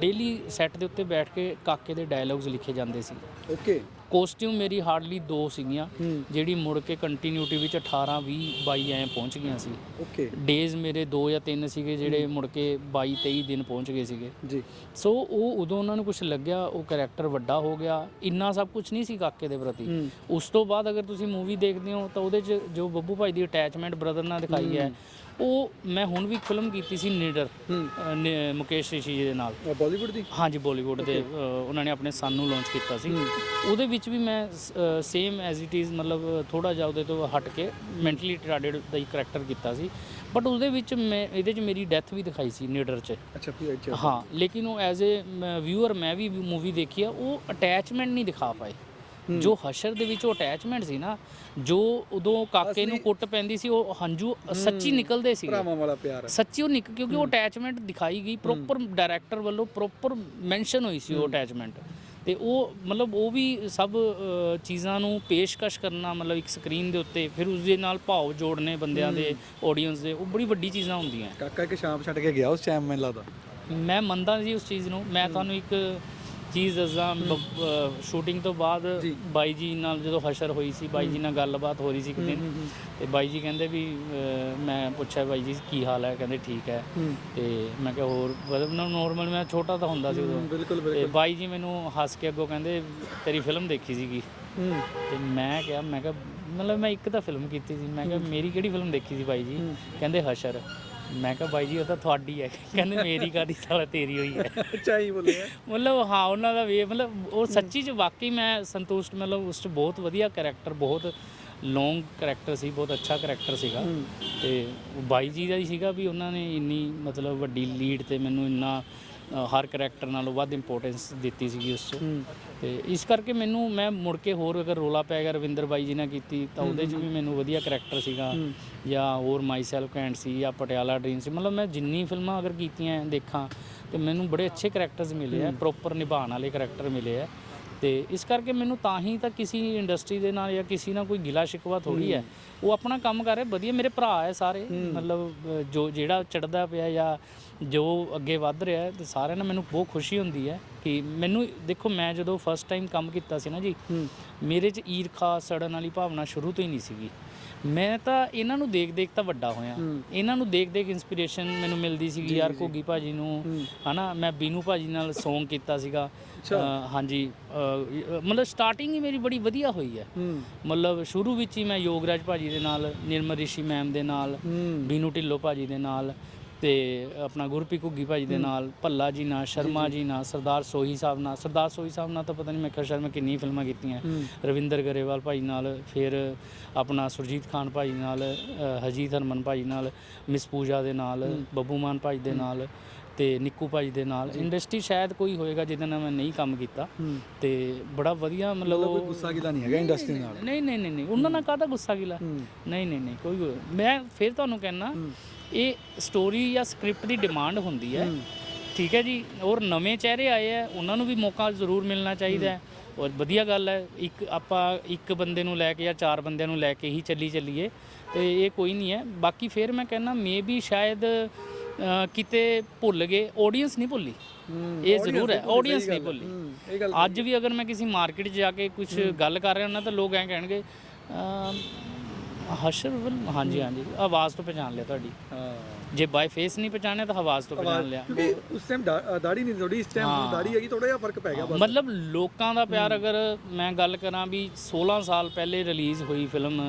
ਡੇਲੀ ਸੈੱਟ ਦੇ ਉੱਤੇ ਬੈਠ ਕੇ ਕਾਕੇ ਦੇ ਡਾਇਲੌਗਸ ਲਿਖੇ ਜਾਂਦੇ ਸੀ। ਓਕੇ ਕੋਸਟਿਊਮ ਮੇਰੀ ਹਾਰਡਲੀ ਦੋ ਸੀਗੀਆਂ ਜਿਹੜੀ ਮੁੜ ਕੇ ਕੰਟੀਨਿਊਟੀ ਵਿੱਚ 18 20 22 ਐ ਪਹੁੰਚ ਗਈਆਂ ਸੀ। ਓਕੇ। ਡੇਜ਼ ਮੇਰੇ 2 ਜਾਂ 3 ਸੀਗੇ ਜਿਹੜੇ ਮੁੜ ਕੇ 22 23 ਦਿਨ ਪਹੁੰਚ ਗਏ ਸੀਗੇ। ਜੀ। ਸੋ ਉਹ ਉਦੋਂ ਉਹਨਾਂ ਨੂੰ ਕੁਝ ਲੱਗਿਆ ਉਹ ਕੈਰੈਕਟਰ ਵੱਡਾ ਹੋ ਗਿਆ ਇੰਨਾ ਸਭ ਕੁਝ ਨਹੀਂ ਸੀ ਕਾਕੇ ਦੇ ਪ੍ਰਤੀ। ਉਸ ਤੋਂ ਬਾਅਦ ਅਗਰ ਤੁਸੀਂ ਮੂਵੀ ਦੇਖਦੇ ਹੋ ਤਾਂ ਉਹਦੇ 'ਚ ਜੋ ਬੱਬੂ ਭਾਈ ਦੀ ਅਟੈਚਮੈਂਟ ਬ੍ਰਦਰ ਨਾਲ ਦਿਖਾਈ ਹੈ। ਉਹ ਮੈਂ ਹੁਣ ਵੀ ਫਿਲਮ ਕੀਤੀ ਸੀ ਨੀਡਰ ਅ, ਨ- ਮੁਕੇਸ਼ ਰਿਸ਼ੀ ਜੀ ਦੇ ਨਾਲ। ਬਾਲੀਵੁੱਡ ਦੀ? ਹਾਂਜੀ ਬਾਲੀਵੁੱਡ ਦੇ ਅ, ਉਹਨਾਂ ਨੇ ਆਪਣੇ ਸਨ ਨੂੰ ਲਾਂਚ ਕੀਤਾ ਸੀ। ਉਹਦੇ ਵਿੱਚ ਵੀ ਮੈਂ ਸੇਮ ਐਜ਼ ਇਟ ਇਜ਼ ਮਤਲਬ ਥੋੜਾ ਜਿਹਾ ਉਹਦੇ ਤੋਂ ਹਟ ਕੇ ਮੈਂਟਲੀ ਰਿਟਾਰਡਡ ਦਾ ਹੀ ਕਰੈਕਟਰ ਕੀਤਾ ਸੀ। ਬਟ ਉਹਦੇ ਵਿੱਚ ਮੈਂ ਇਹਦੇ 'ਚ ਮੇਰੀ ਡੈਥ ਵੀ ਦਿਖਾਈ ਸੀ ਨੀਡਰ 'ਚ। ਅੱਛਾ ਫਿਰ ਅੱਛਾ। ਹਾਂ ਲੇਕਿਨ ਉਹ ਐਜ਼ ਅ ਵਿਊਅਰ ਮੈਂ ਵੀ ਮੂਵੀ ਦੇਖੀ ਆ ਉਹ ਅਟੈਚਮੈਂਟ ਨਹੀਂ ਦਿਖਾ ਪਾਏ। ਜੋ ਹਸ਼ਰ ਦੇ ਵਿੱਚ ਉਹ ਅਟੈਚਮੈਂਟ ਸੀ ਨਾ ਜੋ ਉਦੋਂ ਕਾਕੇ ਨੂੰ ਕੁੱਟ ਪੈਂਦੀ ਸੀ ਉਹ ਹੰਝੂ ਸੱਚੀ ਨਿਕਲਦੇ ਸੀ ਭਰਾਵਾਂ ਵਾਲਾ ਪਿਆਰ। ਸੱਚੀ ਉਹ ਨਿਕ ਕਿਉਂਕਿ ਉਹ ਅਟੈਚਮੈਂਟ ਦਿਖਾਈ ਗਈ ਪ੍ਰੋਪਰ ਡਾਇਰੈਕਟਰ ਵੱਲੋਂ ਪ੍ਰੋਪਰ ਮੈਂਸ਼ਨ ਹੋਈ ਸੀ ਉਹ ਅਟੈਚਮੈਂਟ ਤੇ ਉਹ ਮਤਲਬ ਉਹ ਵੀ ਸਭ ਚੀਜ਼ਾਂ ਨੂੰ ਪੇਸ਼ਕਸ਼ ਕਰਨਾ ਮਤਲਬ ਇੱਕ ਸਕਰੀਨ ਦੇ ਉੱਤੇ ਫਿਰ ਉਸ ਦੇ ਨਾਲ ਭਾਵ ਜੋੜਨੇ ਬੰਦਿਆਂ ਦੇ ਆਡੀਅנס ਦੇ ਉਹ ਬੜੀ ਵੱਡੀ ਚੀਜ਼ਾਂ ਹੁੰਦੀਆਂ। ਕਾਕਾ ਇੱਕ ਸ਼ਾਮ ਛੱਡ ਕੇ ਗਿਆ ਉਸ ਟਾਈਮ ਮੈਨੂੰ ਲੱਗਦਾ। ਮੈਂ ਮੰਨਦਾ ਜੀ ਉਸ ਚੀਜ਼ ਨੂੰ। ਮੈਂ ਤੁਹਾਨੂੰ ਇੱਕ ਚੀਜ਼ ਦੱਸਾਂ ਸ਼ੂਟਿੰਗ ਤੋਂ ਬਾਅਦ ਜੀ। ਬਾਈ ਜੀ ਨਾਲ ਜਦੋਂ ਹਸ਼ਰ ਹੋਈ ਸੀ ਬਾਈ ਜੀ ਨਾਲ ਗੱਲਬਾਤ ਹੋ ਰਹੀ ਸੀ ਇੱਕ ਦਿਨ ਤੇ ਬਾਈ ਜੀ ਕਹਿੰਦੇ ਵੀ ਮੈਂ ਪੁੱਛਿਆ ਬਾਈ ਜੀ ਕੀ ਹਾਲ ਹੈ ਕਹਿੰਦੇ ਠੀਕ ਹੈ। ਹੂੰ। ਤੇ ਮੈਂ ਕਿਹਾ ਹੋਰ ਮਤਲਬ ਨੋਰਮਲ ਮੈਂ ਛੋਟਾ ਤਾਂ ਹੁੰਦਾ ਸੀ ਉਦੋਂ। ਬਿਲਕੁਲ ਤੇ ਬਾਈ ਜੀ ਮੈਨੂੰ ਹੱਸ ਕੇ ਅੱਗੋਂ ਕਹਿੰਦੇ ਤੇਰੀ ਫਿਲਮ ਦੇਖੀ ਸੀਗੀ? ਹੂੰ। ਤੇ ਮੈਂ ਕਿਹਾ ਮੈਂ ਕਿਹਾ ਮਤਲਬ ਮੈਂ ਇੱਕ ਤਾਂ ਫਿਲਮ ਕੀਤੀ ਸੀ ਮੈਂ ਕਿਹਾ ਮੇਰੀ ਕਿਹੜੀ ਫਿਲਮ ਦੇਖੀ ਸੀ ਬਾਈ ਜੀ? ਕਹਿੰਦੇ ਹਸ਼ਰ। ਮੈਂ ਕਿਹਾ ਬਾਈ ਜੀ ਉਹ ਤਾਂ ਤੁਹਾਡੀ ਹੈ। ਕਹਿੰਦੇ ਮੇਰੀ ਕਾਦੀ ਸਾਲਾ ਤੇਰੀ ਹੋਈ ਹੈ। ਅੱਛਾ ਹੀ ਬੋਲਿਆ। ਮਤਲਬ ਹਾਂ ਉਹਨਾਂ ਦਾ ਵੇ ਮਤਲਬ ਉਹ ਸੱਚੀ ਚ ਵਾਕਈ ਮੈਂ ਸੰਤੁਸ਼ਟ ਮਤਲਬ ਉਸ ਚ ਬਹੁਤ ਵਧੀਆ ਕੈਰੈਕਟਰ ਬਹੁਤ ਲੌਂਗ ਕੈਰੈਕਟਰ ਸੀ ਬਹੁਤ ਅੱਛਾ ਕੈਰੈਕਟਰ ਸੀਗਾ। ਤੇ ਉਹ ਬਾਈ ਜੀ ਦਾ ਹੀ ਸੀਗਾ ਵੀ ਉਹਨਾਂ ਨੇ ਇੰਨੀ ਮਤਲਬ ਵੱਡੀ ਲੀਡ ਤੇ ਮੈਨੂੰ ਇੰਨਾ ਅ, ਹਰ ਕੈਰੈਕਟਰ ਨਾਲੋਂ ਵੱਧ ਇੰਪੋਰਟੈਂਸ ਦਿੱਤੀ ਸੀਗੀ ਉਸ 'ਚ। ਤੇ ਇਸ ਕਰਕੇ ਮੈਨੂੰ ਮੈਂ ਮੁੜ ਕੇ ਹੋਰ ਅਗਰ ਰੋਲਾ ਪੈ ਗਿਆ ਰਵਿੰਦਰ ਬਾਈ ਜੀ ਨਾਲ ਕੀਤੀ ਤਾਂ ਉਹਦੇ 'ਚ ਵੀ ਮੈਨੂੰ ਵਧੀਆ ਕਰੈਕਟਰ ਸੀਗਾ। ਜਾਂ ਹੋਰ ਮਾਈ ਸੈਲਫ ਕੈਂਟ ਸੀ ਜਾਂ ਪਟਿਆਲਾ ਡ੍ਰੀਮ ਸੀ। ਮਤਲਬ ਮੈਂ ਜਿੰਨੀ ਫਿਲਮਾਂ ਅਗਰ ਕੀਤੀਆਂ ਦੇਖਾਂ ਤੇ ਮੈਨੂੰ ਬੜੇ ਅੱਛੇ ਕਰੈਕਟਰਸ ਮਿਲੇ ਆ ਪ੍ਰੋਪਰ ਨਿਭਾਉਣ ਵਾਲੇ ਕਰੈਕਟਰ ਮਿਲੇ ਆ। ਤੇ ਇਸ ਕਰਕੇ ਮੈਨੂੰ ਤਾਂ ਹੀ ਤਾਂ ਕਿਸੇ ਇੰਡਸਟਰੀ ਦੇ ਨਾਲ ਜਾਂ ਕਿਸੇ ਨਾਲ ਕੋਈ ਗਿਲਾ ਸ਼ਿਕਵਾ ਥੋੜੀ ਹੈ। ਉਹ ਆਪਣਾ ਕੰਮ ਕਰ ਰਹੇ ਵਧੀਆ ਮੇਰੇ ਭਰਾ ਹੈ ਸਾਰੇ। ਮਤਲਬ ਜੋ ਜਿਹੜਾ ਚੜਦਾ ਪਿਆ ਜਾਂ ਜੋ ਅੱਗੇ ਵੱਧ ਰਿਹਾ ਹੈ ਤੇ ਸਾਰਿਆਂ ਨਾਲ ਮੈਨੂੰ ਬਹੁਤ ਖੁਸ਼ੀ ਹੁੰਦੀ ਹੈ ਕਿ ਮੈਨੂੰ ਦੇਖੋ ਮੈਂ ਜਦੋਂ ਫਸਟ ਟਾਈਮ ਕੰਮ ਕੀਤਾ ਸੀ ਨਾ ਜੀ ਮੇਰੇ 'ਚ ਈਰਖਾ ਸੜਨ ਵਾਲੀ ਭਾਵਨਾ ਸ਼ੁਰੂ ਤੋਂ ਹੀ ਨਹੀਂ ਸੀਗੀ। ਮੈਂ ਤਾਂ ਇਹਨਾਂ ਨੂੰ ਦੇਖ ਦੇਖ ਤਾਂ ਵੱਡਾ ਹੋਇਆ। ਇਹਨਾਂ ਨੂੰ ਦੇਖ ਦੇਖ ਇਨਸਪੀਰੇਸ਼ਨ ਮੈਨੂੰ ਮਿਲਦੀ ਸੀਗੀ ਯਾਰ ਘੋਗੀ ਭਾਜੀ ਨੂੰ। ਹਨਾ ਮੈਂ ਬੀਨੂ ਭਾਜੀ ਨਾਲ Song ਕੀਤਾ ਸੀਗਾ। ਹਾਂਜੀ ਮਤਲਬ ਸਟਾਰਟਿੰਗ ਹੀ ਮੇਰੀ ਬੜੀ ਵਧੀਆ ਹੋਈ ਹੈ। ਮਤਲਬ ਸ਼ੁਰੂ ਵਿੱਚ ਹੀ ਮੈਂ ਯੋਗਰਾਜ ਭਾਜੀ ਦੇ ਨਾਲ ਨਿਰਮਲ ਰਿਸ਼ੀ ਮੈਮ ਦੇ ਨਾਲ ਬੀਨੂ ਢਿੱਲੋਂ ਭਾਜੀ ਦੇ ਨਾਲ ਤੇ ਆਪਣਾ ਗੁਰਪੀ ਘੁੱਗੀ ਭਾਜੀ ਦੇ ਨਾਲ ਭੱਲਾ ਜੀ ਨਾਲ ਸ਼ਰਮਾ ਜੀ। ਨਾਲ ਸਰਦਾਰ ਸੋਹੀ ਸਾਹਿਬ ਨਾਲ। ਸਰਦਾਰ ਸੋਹੀ ਸਾਹਿਬ ਨਾਲ ਤਾਂ ਪਤਾ ਨਹੀਂ ਮੈਂ ਕਿਹਾ ਸ਼ਾਇਦ ਮੈਂ ਕਿੰਨੀ ਫਿਲਮਾਂ ਕੀਤੀਆਂ। ਰਵਿੰਦਰ ਗਰੇਵਾਲ ਭਾਜੀ ਨਾਲ ਫਿਰ ਆਪਣਾ ਸੁਰਜੀਤ ਖਾਨ ਭਾਜੀ ਨਾਲ ਅ, ਹਰਜੀਤ ਹਰਮਨ ਭਾਜੀ ਨਾਲ ਮਿਸ ਪੂਜਾ ਦੇ ਨਾਲ ਬੱਬੂ ਮਾਨ ਭਾਜੀ ਦੇ ਨਾਲ ਤੇ ਨਿੱਕੂ ਭਾਜੀ ਦੇ ਨਾਲ। ਇੰਡਸਟਰੀ ਸ਼ਾਇਦ ਕੋਈ ਹੋਏਗਾ ਜਿਹਦੇ ਨਾਲ ਮੈਂ ਨਹੀਂ ਕੰਮ ਕੀਤਾ। ਤੇ ਬੜਾ ਵਧੀਆ ਮਤਲਬ ਕੋਈ ਗੁੱਸਾ ਗਿਲਾ ਨਹੀਂ ਹੈਗਾ ਇੰਡਸਟਰੀ ਨਾਲ? ਨਹੀਂ ਨਹੀਂ ਨਹੀਂ ਉਹਨਾਂ ਨਾਲ ਕਾਹਦਾ ਗੁੱਸਾ ਗਿਲਾ ਨਹੀਂ ਨਹੀਂ ਨਹੀਂ ਕੋਈ ਮੈਂ ਫਿਰ ਤੁਹਾਨੂੰ ਕਹਿਣਾ ਇਹ ਸਟੋਰੀ ਜਾਂ ਸਕ੍ਰਿਪਟ ਦੀ ਡਿਮਾਂਡ ਹੁੰਦੀ ਹੈ। ਠੀਕ ਹੈ ਜੀ? ਔਰ ਨਵੇਂ ਚਿਹਰੇ ਆਏ ਆ ਉਹਨਾਂ ਨੂੰ ਵੀ ਮੌਕਾ ਜ਼ਰੂਰ ਮਿਲਣਾ ਚਾਹੀਦਾ ਔਰ ਵਧੀਆ ਗੱਲ ਹੈ ਇੱਕ ਆਪਾਂ ਇੱਕ ਬੰਦੇ ਨੂੰ ਲੈ ਕੇ ਜਾਂ ਚਾਰ ਬੰਦਿਆਂ ਨੂੰ ਲੈ ਕੇ ਹੀ ਚੱਲੀ ਚੱਲੀਏ ਤੇ ਇਹ ਕੋਈ ਨਹੀਂ ਹੈ। ਬਾਕੀ ਫਿਰ ਮੈਂ ਕਹਿੰਦਾ ਮੇ ਵੀ ਸ਼ਾਇਦ ਕਿਤੇ ਭੁੱਲ ਗਏ ਆਡੀਅנס ਨਹੀਂ ਭੁੱਲੀ। ਇਹ ਜ਼ਰੂਰ ਹੈ ਆਡੀਅנס ਨਹੀਂ ਭੁੱਲੀ। ਅੱਜ ਵੀ ਅਗਰ ਮੈਂ ਕਿਸੇ ਮਾਰਕੀਟ 'ਚ ਜਾ ਕੇ ਕੁਝ ਗੱਲ ਕਰ ਰਿਹਾ ਹਾਂ ਤਾਂ ਲੋਕ ਐਂ ਕਹਿਣਗੇ ਹਸ਼ਰ ਵੱਲ- ਹਾਂਜੀ ਹਾਂਜੀ। ਆਵਾਜ਼ ਤੋਂ ਪਛਾਣ ਲਿਆ ਤੁਹਾਡੀ। ਹਾਂ। ਜੇ ਬਾਈ ਫੇਸ ਨਹੀਂ ਪਛਾਣਿਆ ਤਾਂ ਆਵਾਜ਼ ਤੋਂ ਪਛਾਣ ਲਿਆ। ਕਿਉਂਕਿ ਉਸ ਟਾਈਮ ਦਾੜੀ ਨਹੀਂ ਥੋੜੀ ਇਸ ਟਾਈਮ ਦਾੜੀ ਹੈਗੀ ਥੋੜਾ ਜਿਹਾ ਫ਼ਰਕ ਪੈ ਗਿਆ ਬਸ। ਮਤਲਬ ਲੋਕਾਂ ਦਾ ਪਿਆਰ ਅਗਰ ਮੈਂ ਗੱਲ ਕਰਾਂ ਵੀ 16 ਸਾਲ ਪਹਿਲੇ ਰਿਲੀਜ਼ ਹੋਈ ਫਿਲਮ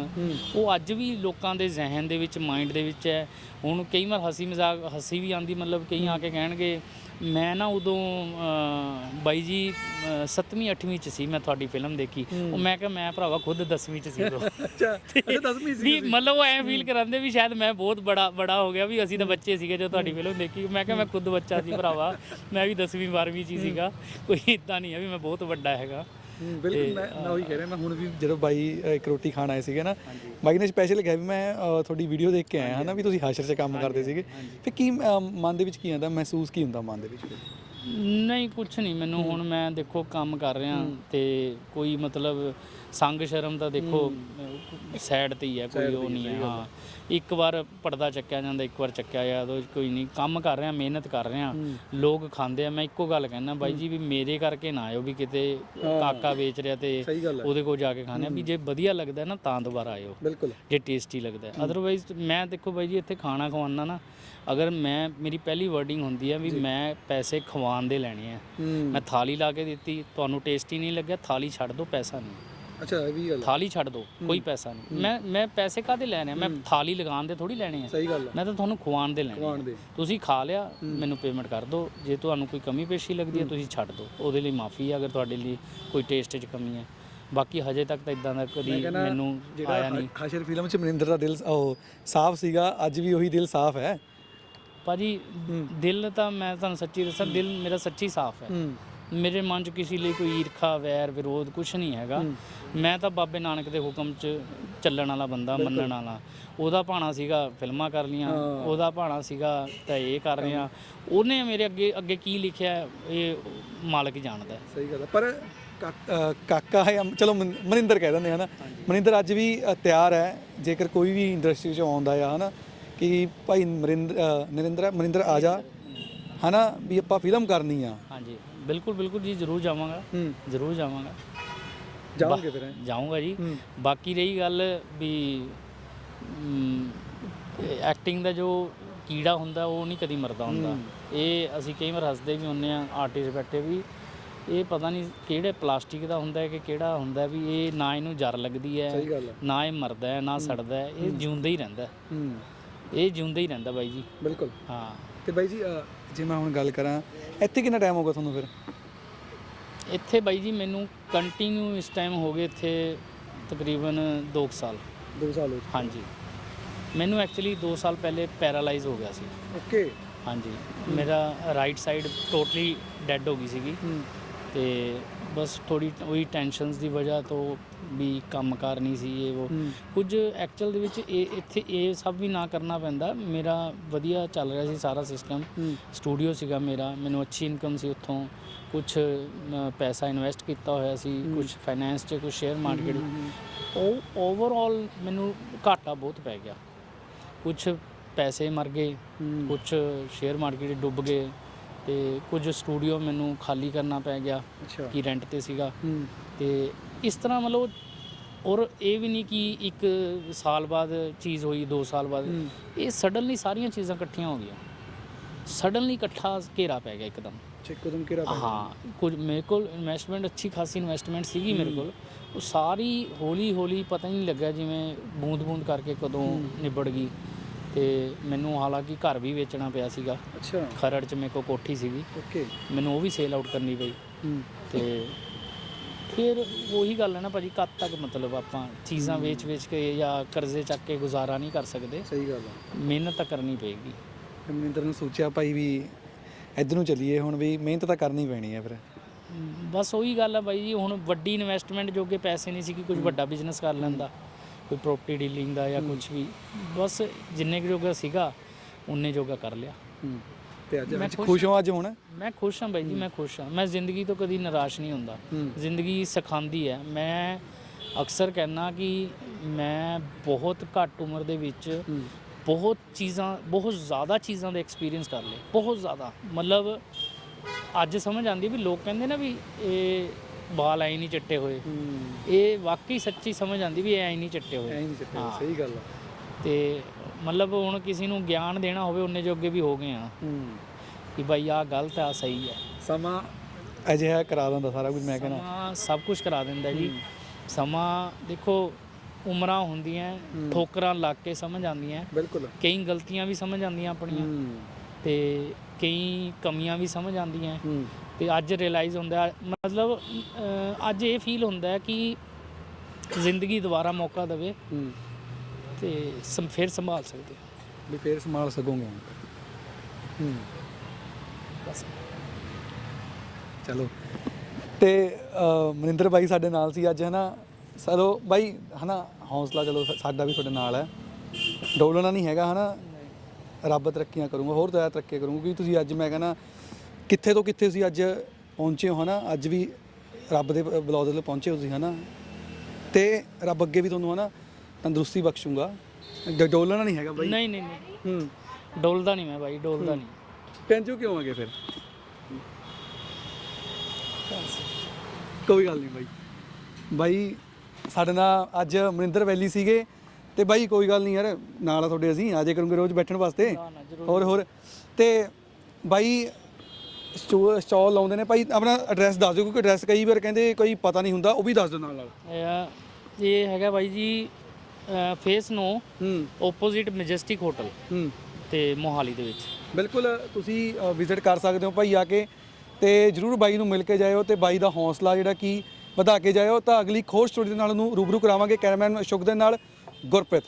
ਉਹ ਅੱਜ ਵੀ ਲੋਕਾਂ ਦੇ ਜ਼ਿਹਨ ਦੇ ਵਿੱਚ ਮਾਈਂਡ ਦੇ ਵਿੱਚ ਹੈ। ਹੁਣ ਕਈ ਵਾਰ ਹਸੀ ਮਜ਼ਾਕ ਹਸੀ ਵੀ ਆਂਦੀ ਮਤਲਬ ਕਈ ਆ ਕੇ ਕਹਿਣਗੇ ਮੈਂ ਨਾ ਉਦੋਂ ਬਾਈ ਜੀ 7ਵੀਂ 8ਵੀਂ ਚ ਸੀ ਮੈਂ ਤੁਹਾਡੀ ਫਿਲਮ ਦੇਖੀ। ਉਹ ਮੈਂ ਕਿਹਾ ਮੈਂ ਭਰਾਵਾ ਖੁਦ 10ਵੀਂ ਚ ਸੀ ਉਦੋਂ। ਅੱਛਾ ਅੱਛਾ 10ਵੀਂ ਸੀ ਵੀ ਮਤਲਬ ਉਹ ਐ ਫੀਲ ਕਰਾਂਦੇ ਵੀ ਸ਼ਾਇਦ ਮੈਂ ਬਹੁਤ ਬੜਾ ਬੜਾ ਹੋ ਗਿਆ ਵੀ ਅਸੀਂ ਤਾਂ ਬੱਚੇ ਸੀਗੇ ਜਦੋਂ ਤੁਹਾਡੀ ਫਿਲਮ ਦੇਖੀ। ਮੈਂ ਕਿਹਾ ਮੈਂ ਖੁਦ ਬੱਚਾ ਸੀ ਭਰਾਵਾ। ਮੈਂ ਵੀ 10ਵੀਂ 12ਵੀਂ ਚ ਹੀ ਸੀਗਾ। ਕੋਈ ਇਦਾਂ ਨਹੀਂ ਹੈ ਵੀ ਮੈਂ ਬਹੁਤ ਵੱਡਾ ਹੈਗਾ। ਬਿਲਕੁਲ ਮੈਂ ਮੈਂ ਉਹੀ ਕਹਿ ਰਿਹਾ ਮੈਂ ਹੁਣ ਵੀ ਜਦੋਂ ਬਾਈ ਇੱਕ ਰੋਟੀ ਖਾਣ ਆਏ ਸੀਗੇ ਨਾ ਬਾਈ ਨੇ ਸਪੈਸ਼ਲ ਕਿਹਾ ਵੀ ਮੈਂ ਤੁਹਾਡੀ ਵੀਡੀਓ ਦੇਖ ਕੇ ਆਇਆ ਹਾਂ ਨਾ ਵੀ ਤੁਸੀਂ ਹਾਸ਼ਰ 'ਚ ਕੰਮ ਕਰਦੇ ਸੀਗੇ। ਫਿਰ ਕੀ ਮਨ ਦੇ ਵਿੱਚ ਕੀ ਆਉਂਦਾ? ਮਹਿਸੂਸ ਕੀ ਹੁੰਦਾ ਮਨ ਦੇ ਵਿੱਚ? ਨਹੀਂ ਕੁਛ ਨਹੀਂ। ਮੈਨੂੰ ਹੁਣ ਮੈਂ ਦੇਖੋ ਕੰਮ ਕਰ ਰਿਹਾ ਤੇ ਕੋਈ ਮਤਲਬ ਸੰਗ ਸ਼ਰਮ ਤਾਂ ਦੇਖੋ ਸਾਈਡ ਤੇ ਹੀ ਹੈ ਕੋਈ ਉਹ ਨਹੀਂ ਹੈ ਹਾਂ। ਇੱਕ ਵਾਰ ਪਰਦਾ ਚੱਕਿਆ ਜਾਂਦਾ ਇੱਕ ਵਾਰ ਚੱਕਿਆ ਜਾਂਦਾ ਕੋਈ ਨਹੀਂ। ਕੰਮ ਕਰ ਰਿਹਾ ਮਿਹਨਤ ਕਰ ਰਿਹਾ ਲੋਕ ਖਾਂਦੇ ਆ। ਮੈਂ ਇੱਕੋ ਗੱਲ ਕਹਿਣਾ ਬਾਈ ਜੀ ਵੀ ਮੇਰੇ ਕਰਕੇ ਨਾ ਆਇਓ ਵੀ ਕਿਤੇ ਕਾਕਾ ਵੇਚ ਰਿਹਾ ਤੇ ਉਹਦੇ ਕੋਲ ਜਾ ਕੇ ਖਾਣੇ ਆ। ਵੀ ਜੇ ਵਧੀਆ ਲੱਗਦਾ ਨਾ ਤਾਂ ਦੁਬਾਰਾ ਆਇਓ। ਬਿਲਕੁਲ। ਜੇ ਟੇਸਟੀ ਲੱਗਦਾ ਅਦਰਵਾਈਜ਼ ਮੈਂ ਦੇਖੋ ਬਾਈ ਜੀ ਇੱਥੇ ਖਾਣਾ ਖਵਾਉਣਾ ਨਾ ਅਗਰ ਮੈਂ ਮੇਰੀ ਪਹਿਲੀ ਵਰਡਿੰਗ ਹੁੰਦੀ ਹੈ ਵੀ ਮੈਂ ਪੈਸੇ ਖਵਾਉਣ ਦੇ ਲੈਣੇ ਆ। ਮੈਂ ਥਾਲੀ ਲਾ ਕੇ ਦਿੱਤੀ ਤੁਹਾਨੂੰ ਟੇਸਟੀ ਨਹੀਂ ਲੱਗਿਆ ਥਾਲੀ ਛੱਡ ਦਿਓ ਪੈਸਾ ਨਹੀਂ। ਅੱਛਾ ਇਹ ਵੀ ਗੱਲ। ਥਾਲੀ ਛੱਡ ਦਿਓ ਕੋਈ ਪੈਸਾ ਨਹੀਂ। ਮੈਂ ਮੈਂ ਪੈਸੇ ਕਾਹਦੇ ਲੈਣੇ ਆ? ਮੈਂ ਥਾਲੀ ਲਗਾਉਣ ਦੇ ਥੋੜੀ ਲੈਣੇ ਆ। ਸਹੀ ਗੱਲ ਮੈਂ ਤਾਂ ਤੁਹਾਨੂੰ ਖਵਾਉਣ ਦੇ ਲੈਣੇ ਆ। ਦੇ। ਤੁਸੀਂ ਖਾ ਲਿਆ ਮੈਨੂੰ ਪੇਮੈਂਟ ਕਰ ਦਿਓ ਜੇ ਤੁਹਾਨੂੰ ਕੋਈ ਕਮੀ ਪੇਸ਼ੀ ਲੱਗਦੀ ਹੈ ਤੁਸੀਂ ਛੱਡ ਦਿਓ ਉਹਦੇ ਲਈ ਮਾਫੀ ਹੈ ਅਗਰ ਤੁਹਾਡੇ ਲਈ ਕੋਈ ਟੇਸਟ 'ਚ ਕਮੀ ਹੈ। ਬਾਕੀ ਹਜੇ ਤੱਕ ਤਾਂ ਇਦਾਂ ਦਾ ਕਦੀ ਕਹਿੰਦਾ ਮੈਨੂੰ ਜਿਹੜਾ ਆਇਆ ਨਹੀਂ। ਹ- ਹਾਸ਼ਰ ਫਿਲਮ 'ਚ ਮਨਿੰਦਰ ਦਾ ਦਿਲ ਉਹ ਸਾਫ਼ ਸੀਗਾ ਅੱਜ ਵੀ ਉਹੀ ਦਿਲ ਸਾਫ਼ ਹੈ। ਭਾਜੀ ਦਿਲ ਤਾਂ ਮੈਂ ਤੁਹਾਨੂੰ ਸੱਚੀ ਦੱਸਾਂ ਦਿਲ ਮੇਰਾ ਸੱਚੀ ਸਾਫ਼ ਹੈ। ਹੂੰ। ਮੇਰੇ ਮਨ 'ਚ ਕਿਸੇ ਲਈ ਕੋਈ ਈਰਖਾ ਵੈਰ ਵਿਰੋਧ ਕੁਝ ਨਹੀਂ ਹੈਗਾ। ਮੈਂ ਤਾਂ ਬਾਬੇ ਨਾਨਕ ਦੇ ਹੁਕਮ 'ਚ ਚੱਲਣ ਵਾਲਾ ਬੰਦਾ ਮੰਨਣ ਵਾਲਾ। ਉਹਦਾ ਭਾਣਾ ਸੀਗਾ ਫਿਲਮਾਂ ਕਰ ਲੀਆਂ ਉਹਦਾ ਭਾਣਾ ਸੀਗਾ ਤਾਂ ਇਹ ਕਰ ਰਹੇ ਉਹਨੇ ਮੇਰੇ ਅੱਗੇ ਅੱਗੇ ਕੀ ਲਿਖਿਆ ਇਹ ਮਾਲਕ ਹੀ ਜਾਣਦਾ। ਹੈ। ਸਹੀ ਗੱਲ ਹੈ ਪਰ ਕਾ- ਅ, ਕਾਕਾ ਹੈ ਚਲੋ ਮਨ- ਮਨਿੰਦਰ ਕਹਿ ਦਿੰਦੇ ਹਨਾ? ਮਨਿੰਦਰ ਅੱਜ ਵੀ ਅ, ਤਿਆਰ ਹੈ। ਜੇਕਰ ਕੋਈ ਵੀ ਇੰਡਸਟਰੀ 'ਚ ਆਉਂਦਾ ਆ ਹਨਾ? ਕਿ ਭਾਈ ਮਰਿੰਦਰ ਨਰਿੰਦਰ ਮਨਿੰਦਰ ਆ ਜਾ। ਹਨਾ? ਵੀ ਆਪਾਂ ਫਿਲਮ ਕਰਨੀ ਆ। ਹਾਂਜੀ। ਬਿਲਕੁਲ ਬਿਲਕੁਲ ਜੀ ਜ਼ਰੂਰ ਜਾਵਾਂਗਾ। ਹੂੰ। ਜ਼ਰੂਰ ਜਾਵਾਂਗਾ। ਜਾਓਗੇ ਫਿਰ? ਹੈਂ? ਜਾਊਂਗਾ ਜੀ। ਹੂੰ। ਬਾਕੀ ਰਹੀ ਗੱਲ ਵੀ ਐਕਟਿੰਗ ਦਾ ਜੋ ਕੀੜਾ ਹੁੰਦਾ ਉਹ ਨਹੀਂ ਕਦੀ ਮਰਦਾ ਹੁੰਦਾ। ਇਹ ਅਸੀਂ ਕਈ ਵਾਰ ਹੱਸਦੇ ਵੀ ਹੁੰਨੇ ਆ ਆਰਟਿਸਟ ਬੈਠੇ ਵੀ। ਇਹ ਪਤਾ ਨਹੀਂ ਕਿਹੜੇ ਪਲਾਸਟਿਕ ਦਾ ਹੁੰਦਾ ਹੈ ਕਿ ਕਿਹੜਾ ਹੁੰਦਾ ਵੀ ਇਹ ਨਾ ਇਹਨੂੰ ਜਰ ਲੱਗਦੀ ਹੈ ਸਹੀ ਗੱਲ ਹੈ। ਨਾ ਇਹ ਮਰਦਾ ਹੈ ਨਾ ਸੜਦਾ ਹੈ ਇਹ ਜਿਉਂਦਾ ਹੀ ਰਹਿੰਦਾ ਹੈ। ਹੂੰ। ਇਹ ਜਿਉਂਦਾ ਹੀ ਰਹਿੰਦਾ ਬਾਈ ਜੀ। ਬਿਲਕੁਲ। ਹਾਂ। ਤੇ ਬਾਈ ਜੀ ਅ, ਜੇ ਮੈਂ ਹੁਣ ਗੱਲ ਕਰਾਂ ਇੱਥੇ ਕਿੰਨਾ ਟਾਈਮ ਹੋਗਾ ਤੁਹਾਨੂੰ ਫਿਰ? ਇੱਥੇ ਬਾਈ ਜੀ ਮੈਨੂੰ ਕੰਟੀਨਿਊ ਇਸ ਟਾਈਮ ਹੋ ਗਏ ਇੱਥੇ ਤਕਰੀਬਨ 2 ਸਾਲ। 2 ਸਾਲ ਹੋ ਹਾਂਜੀ। ਮੈਨੂੰ ਐਕਚੁਅਲੀ 2 ਸਾਲ ਪਹਿਲੇ ਪੈਰਾਲਾਈਜ਼ ਹੋ ਗਿਆ ਸੀ। ਓਕੇ ਹਾਂਜੀ। ਮੇਰਾ ਰਾਈਟ ਸਾਈਡ ਟੋਟਲੀ ਡੈੱਡ ਹੋ ਗਈ ਸੀਗੀ। ਹੂੰ। ਤੇ ਬਸ ਥੋੜੀ ਉਹੀ ਟੈਨਸ਼ਨਸ ਦੀ ਵਜ੍ਹਾ ਤੋਂ ਵੀ ਕੰਮਕਾਰ ਨਹੀਂ ਸੀ ਇਹ ਉਹ। ਕੁਝ ਐਕਚੁਅਲ ਦੇ ਵਿੱਚ ਇਹ ਇੱਥੇ ਇਹ ਸਭ ਵੀ ਨਾ ਕਰਨਾ ਪੈਂਦਾ। ਮੇਰਾ ਵਧੀਆ ਚੱਲ ਰਿਹਾ ਸੀ ਸਾਰਾ ਸਿਸਟਮ ਸਟੂਡੀਓ ਸੀਗਾ ਮੇਰਾ ਮੈਨੂੰ ਅੱਛੀ ਇਨਕਮ ਸੀ ਉੱਥੋਂ। ਕੁਝ ਪੈਸਾ ਇਨਵੈਸਟ ਕੀਤਾ ਹੋਇਆ ਸੀ ਕੁਝ ਫਾਈਨੈਂਸ 'ਚ ਕੁਝ ਸ਼ੇਅਰ ਮਾਰਕੀਟ ਉਹ ਓਵਰਆਲ ਮੈਨੂੰ ਘਾਟਾ ਬਹੁਤ ਪੈ ਗਿਆ। ਕੁਝ ਪੈਸੇ ਮਰ ਗਏ ਕੁਝ ਸ਼ੇਅਰ ਮਾਰਕੀਟ ਡੁੱਬ ਗਏ। ਤੇ ਕੁਝ ਸਟੂਡੀਓ ਮੈਨੂੰ ਖਾਲੀ ਕਰਨਾ ਪੈ ਗਿਆ ਅੱਛਾ। ਕਿ ਰੈਂਟ ਤੇ ਸੀਗਾ। ਹੂੰ। ਤੇ ਇਸ ਤਰ੍ਹਾਂ ਮਤਲਬ ਔਰ ਇਹ ਵੀ ਨਹੀਂ ਕਿ ਇੱਕ ਸਾਲ ਬਾਅਦ ਚੀਜ਼ ਹੋਈ 2 ਸਾਲ ਬਾਅਦ। ਹੂੰ। ਇਹ ਸਡਨਲੀ ਸਾਰੀਆਂ ਚੀਜ਼ਾਂ ਇਕੱਠੀਆਂ ਹੋ ਗਈਆਂ। ਸਡਨਲੀ ਇਕੱਠਾ ਘੇਰਾ ਪੈ ਗਿਆ ਇੱਕਦਮ। ਚੈੱਕ ਕਦਮ ਕਿਹੜਾ ਪੈ ਗਿਆ? ਹਾਂ ਕੁਝ ਮੇਰੇ ਕੋਲ ਇਨਵੈਸਟਮੈਂਟ ਅੱਛੀ ਖਾਸੀ ਇਨਵੈਸਟਮੈਂਟ ਸੀਗੀ ਮੇਰੇ ਕੋਲ। ਉਹ ਸਾਰੀ ਹੌਲੀ ਹੌਲੀ ਪਤਾ ਹੀ ਨਹੀਂ ਲੱਗਿਆ ਜਿਵੇਂ ਬੂੰਦ ਬੂੰਦ ਕਰਕੇ ਕਦੋਂ ਨਿਬੜ ਗਈ। ਤੇ ਮੈਨੂੰ ਹਾਲਾਂਕਿ ਘਰ ਵੀ ਵੇਚਣਾ ਪਿਆ ਸੀਗਾ। ਅੱਛਾ। ਖਰੜ 'ਚ ਮੇਰੇ ਕੋਲ ਕੋਠੀ ਸੀਗੀ। ਓਕੇ। ਮੈਨੂੰ ਉਹ ਵੀ ਸੇਲ ਆਊਟ ਕਰਨੀ ਪਈ। ਹੂੰ। ਤੇ ਫਿਰ ਉਹੀ ਗੱਲ ਹੈ ਨਾ ਭਾਜੀ ਕਦ ਤੱਕ ਮਤਲਬ ਆਪਾਂ ਚੀਜ਼ਾਂ ਵੇਚ-ਵੇਚ ਕੇ ਜਾਂ ਕਰਜ਼ੇ ਚੱਕ ਕੇ ਗੁਜ਼ਾਰਾ ਨਹੀਂ ਕਰ ਸਕਦੇ। ਸਹੀ ਗੱਲ ਆ। ਮਿਹਨਤ ਤਾਂ ਕਰਨੀ ਪਏਗੀ। ਫਿਰ ਮਨਿੰਦਰ ਨੇ ਸੋਚਿਆ ਭਾਈ ਵੀ ਇੱਧਰ ਨੂੰ ਚੱਲੀਏ ਹੁਣ ਵੀ ਮਿਹਨਤ ਤਾਂ ਕਰਨੀ ਪੈਣੀ ਹੈ ਫਿਰ। ਬਸ ਉਹੀ ਗੱਲ ਹੈ ਬਾਈ ਜੀ ਹੁਣ ਵੱਡੀ ਇਨਵੈਸਟਮੈਂਟ ਜੋਗੇ ਪੈਸੇ ਨਹੀਂ ਸੀ ਕਿ ਕੁਝ ਵੱਡਾ ਬਿਜ਼ਨਸ ਕਰ ਲੈਂਦਾ। ਕੋਈ ਪ੍ਰਾਪਰਟੀ ਡੀਲਿੰਗ ਦਾ ਜਾਂ ਕੁਝ ਵੀ ਬਸ ਜਿੰਨੇ ਕੁ ਜੋਗਾ ਸੀਗਾ ਉਨੇ ਜੋਗਾ ਕਰ ਲਿਆ। ਹੂੰ। ਤੇ ਅੱਜ ਮੈਂ ਅੱਜ ਖੁਸ਼ ਹਾਂ ਅੱਜ ਹੁਣ? ਮੈਂ ਖੁਸ਼ ਹਾਂ ਬਾਈ ਜੀ ਮੈਂ ਖੁਸ਼ ਹਾਂ। ਮੈਂ ਜ਼ਿੰਦਗੀ ਤੋਂ ਕਦੀ ਨਿਰਾਸ਼ ਨਹੀਂ ਹੁੰਦਾ। ਜ਼ਿੰਦਗੀ ਸਿਖਾਉਂਦੀ ਹੈ। ਮੈਂ ਅਕਸਰ ਕਹਿੰਦਾ ਕਿ ਮੈਂ ਬਹੁਤ ਘੱਟ ਉਮਰ ਦੇ ਵਿੱਚ ਬਹੁਤ ਚੀਜ਼ਾਂ ਬਹੁਤ ਜ਼ਿਆਦਾ ਚੀਜ਼ਾਂ ਦਾ ਐਕਸਪੀਰੀਅੰਸ ਕਰ ਲਏ। ਬਹੁਤ ਜ਼ਿਆਦਾ। ਮਤਲਬ ਅੱਜ ਸਮਝ ਆਉਂਦੀ ਵੀ ਲੋਕ ਕਹਿੰਦੇ ਨਾ ਵੀ ਇਹ ਵਾਲ ਐ ਨਹੀਂ ਚੱਟੇ ਹੋਏ। ਹੂੰ। ਇਹ ਵਾਕਈ ਸੱਚੀ ਸਮਝ ਆਉਂਦੀ ਵੀ ਐ ਨਹੀਂ ਚੱਟੇ ਐਂ ਹੋਏ ਨਹੀਂ ਚੱਕਿਆ ਹਾਂ। ਸਹੀ ਗੱਲ ਆ। ਤੇ ਮਤਲਬ ਹੁਣ ਕਿਸੇ ਨੂੰ ਗਿਆਨ ਦੇਣਾ ਹੋਵੇ ਉਹਨੇ ਜੋਗੇ ਵੀ ਹੋ ਗਏ ਆ। ਹੂੰ। ਕਿ ਭਾਈ ਆਹ ਗਲਤ ਆ ਸਹੀ ਹੈ ਸਮਾਂ ਅਜਿਹਾ ਕਰਾ ਦਿੰਦਾ ਸਾਰਾ ਕੁਝ ਮੈਂ ਕਹਿੰਦਾ ਸਮਾਂ ਸਭ ਕੁਝ ਕਰਾ ਦਿੰਦਾ ਜੀ। ਸਮਾਂ ਦੇਖੋ ਉਮਰਾਂ ਹੁੰਦੀਆਂ ਠੋਕਰਾਂ ਲੱਗ ਕੇ ਸਮਝ ਆਉਂਦੀਆਂ। ਬਿਲਕੁਲ। ਕਈ ਗਲਤੀਆਂ ਵੀ ਸਮਝ ਆਉਂਦੀਆਂ ਆਪਣੀਆਂ। ਹੂੰ। ਤੇ ਕਈ ਕਮੀਆਂ ਵੀ ਸਮਝ ਆਉਂਦੀਆਂ ਹੂੰ। ਤੇ ਅੱਜ ਰਿਅਲਾਈਜ਼ ਹੁੰਦਾ ਹੈ, ਮਤਲਬ ਅਹ, ਅੱਜ ਇਹ ਫੀਲ ਹੁੰਦਾ ਹੈ ਕਿ ਜ਼ਿੰਦਗੀ ਦੁਬਾਰਾ ਮੌਕਾ ਦੇਵੇ ਹੂੰ। ਤੇ ਸੰ- ਫਿਰ ਸੰਭਾਲ ਸਕਦੇ ਵੀ ਫੇਰ ਸੰਭਾਲ ਸਕੋਗੇ ਹੂੰ। ਬਸ। ਚਲੋ। ਤੇ ਮਨਿੰਦਰ ਬਾਈ ਸਾਡੇ ਨਾਲ ਸੀ ਅੱਜ ਹਨਾ? ਚਲੋ ਬਾਈ ਹਨਾ? ਹੌਸਲਾ ਚਲੋ ਸਾ- ਸਾਡਾ ਵੀ ਤੁਹਾਡੇ ਨਾਲ ਹੈ। ਡੋਲਣਾ ਨਹੀਂ ਹੈਗਾ ਹਨਾ? ਰੱਬ ਤਰੱਕੀਆਂ ਕਰੂੰਗਾ ਹੋਰ ਜ਼ਿਆਦਾ ਤਰੱਕੀਆਂ ਕਰੂੰਗਾ ਕਿਉਂਕਿ ਤੁਸੀਂ ਅੱਜ ਮੈਂ ਕਹਿੰਦਾ ਕਿੱਥੇ ਤੋਂ ਕਿੱਥੇ ਤੁਸੀਂ ਅੱਜ ਪਹੁੰਚੇ ਹੋ ਹਨਾ ਅੱਜ ਵੀ ਰੱਬ ਦੇ ਬਲੌਦ ਦੇ ਪਹੁੰਚੇ ਹੋ ਤੁਸੀਂ ਹਨਾ। ਤੇ ਰੱਬ ਅੱਗੇ ਵੀ ਤੁਹਾਨੂੰ ਹਨਾ ਤੰਦਰੁਸਤੀ ਬਖਸ਼ੂਗਾ। ਡੋਲਣਾ ਨਹੀਂ ਹੈਗਾ ਬਾਈ। ਨਹੀਂ ਨਹੀਂ ਨਹੀਂ। ਹੂੰ। ਡੋਲਦਾ ਨਹੀਂ ਮੈਂ ਬਾਈ ਡੋਲਦਾ ਨਹੀਂ। ਟੈਨਸ਼ਨ ਕਿਉਂ ਆਗੇ ਫਿਰ? ਕੋਈ ਗੱਲ ਨਹੀਂ ਬਾਈ। ਬਾਈ ਸਾਡੇ ਨਾਲ ਅੱਜ ਮਨਿੰਦਰ ਵੈਲੀ ਸੀਗੇ। ਤੇ ਬਾਈ ਕੋਈ ਗੱਲ ਨਹੀਂ ਯਾਰ ਨਾਲ ਆ ਤੁਹਾਡੇ ਅਸੀਂ ਆਜੇ ਕਰੂੰਗੇ ਰੋਜ਼ ਬੈਠਣ ਵਾਸਤੇ। ਹੋਰ ਹੋਰ। ਤੇ ਬਾਈ ਸਟੋ- ਸਟਾਲ ਲਾਉਂਦੇ ਨੇ। ਭਾਈ ਆਪਣਾ ਐਡਰੈਸ ਦੱਸ ਦਿਓ ਕਿਉਂਕਿ ਐਡਰੈਸ ਕਈ ਵਾਰ ਕਹਿੰਦੇ ਕੋਈ ਪਤਾ ਨਹੀਂ ਹੁੰਦਾ ਉਹ ਵੀ ਦੱਸ ਦਿਓ ਨਾਲ ਨਾਲ। ਇਹ ਇਹ ਹੈਗਾ ਬਾਈ ਜੀ ਫੇਸ ਨੋ ਹੂੰ। ਆਪੋਜ਼ਿਟ ਮੈਜੈਸਟਿਕ ਹੋਟਲ ਹੂੰ। ਤੇ ਮੋਹਾਲੀ ਦੇ ਵਿੱਚ। ਬਿਲਕੁਲ ਤੁਸੀਂ ਵਿਜ਼ਿਟ ਕਰ ਸਕਦੇ ਹੋ ਭਾਈ ਆ ਕੇ। ਤੇ ਜਰੂਰ ਬਾਈ ਨੂੰ ਮਿਲ ਕੇ ਜਾਇਓ ਤੇ ਬਾਈ ਦਾ ਹੌਸਲਾ ਜਿਹੜਾ ਕੀ ਵਧਾ ਕੇ ਜਾਇਓ। ਤਾਂ ਅਗਲੀ ਖੋਜ ਸਟੋਰੀ ਦੇ ਨਾਲ ਨੂੰ ਰੂਬਰੂ ਕਰਾਵਾਂਗੇ ਕੈਮਰਾਮੈਨ ਅਸ਼ੋਕ ਦੇ ਨਾਲ। ਗੁਰਪ੍ਰੀਤ।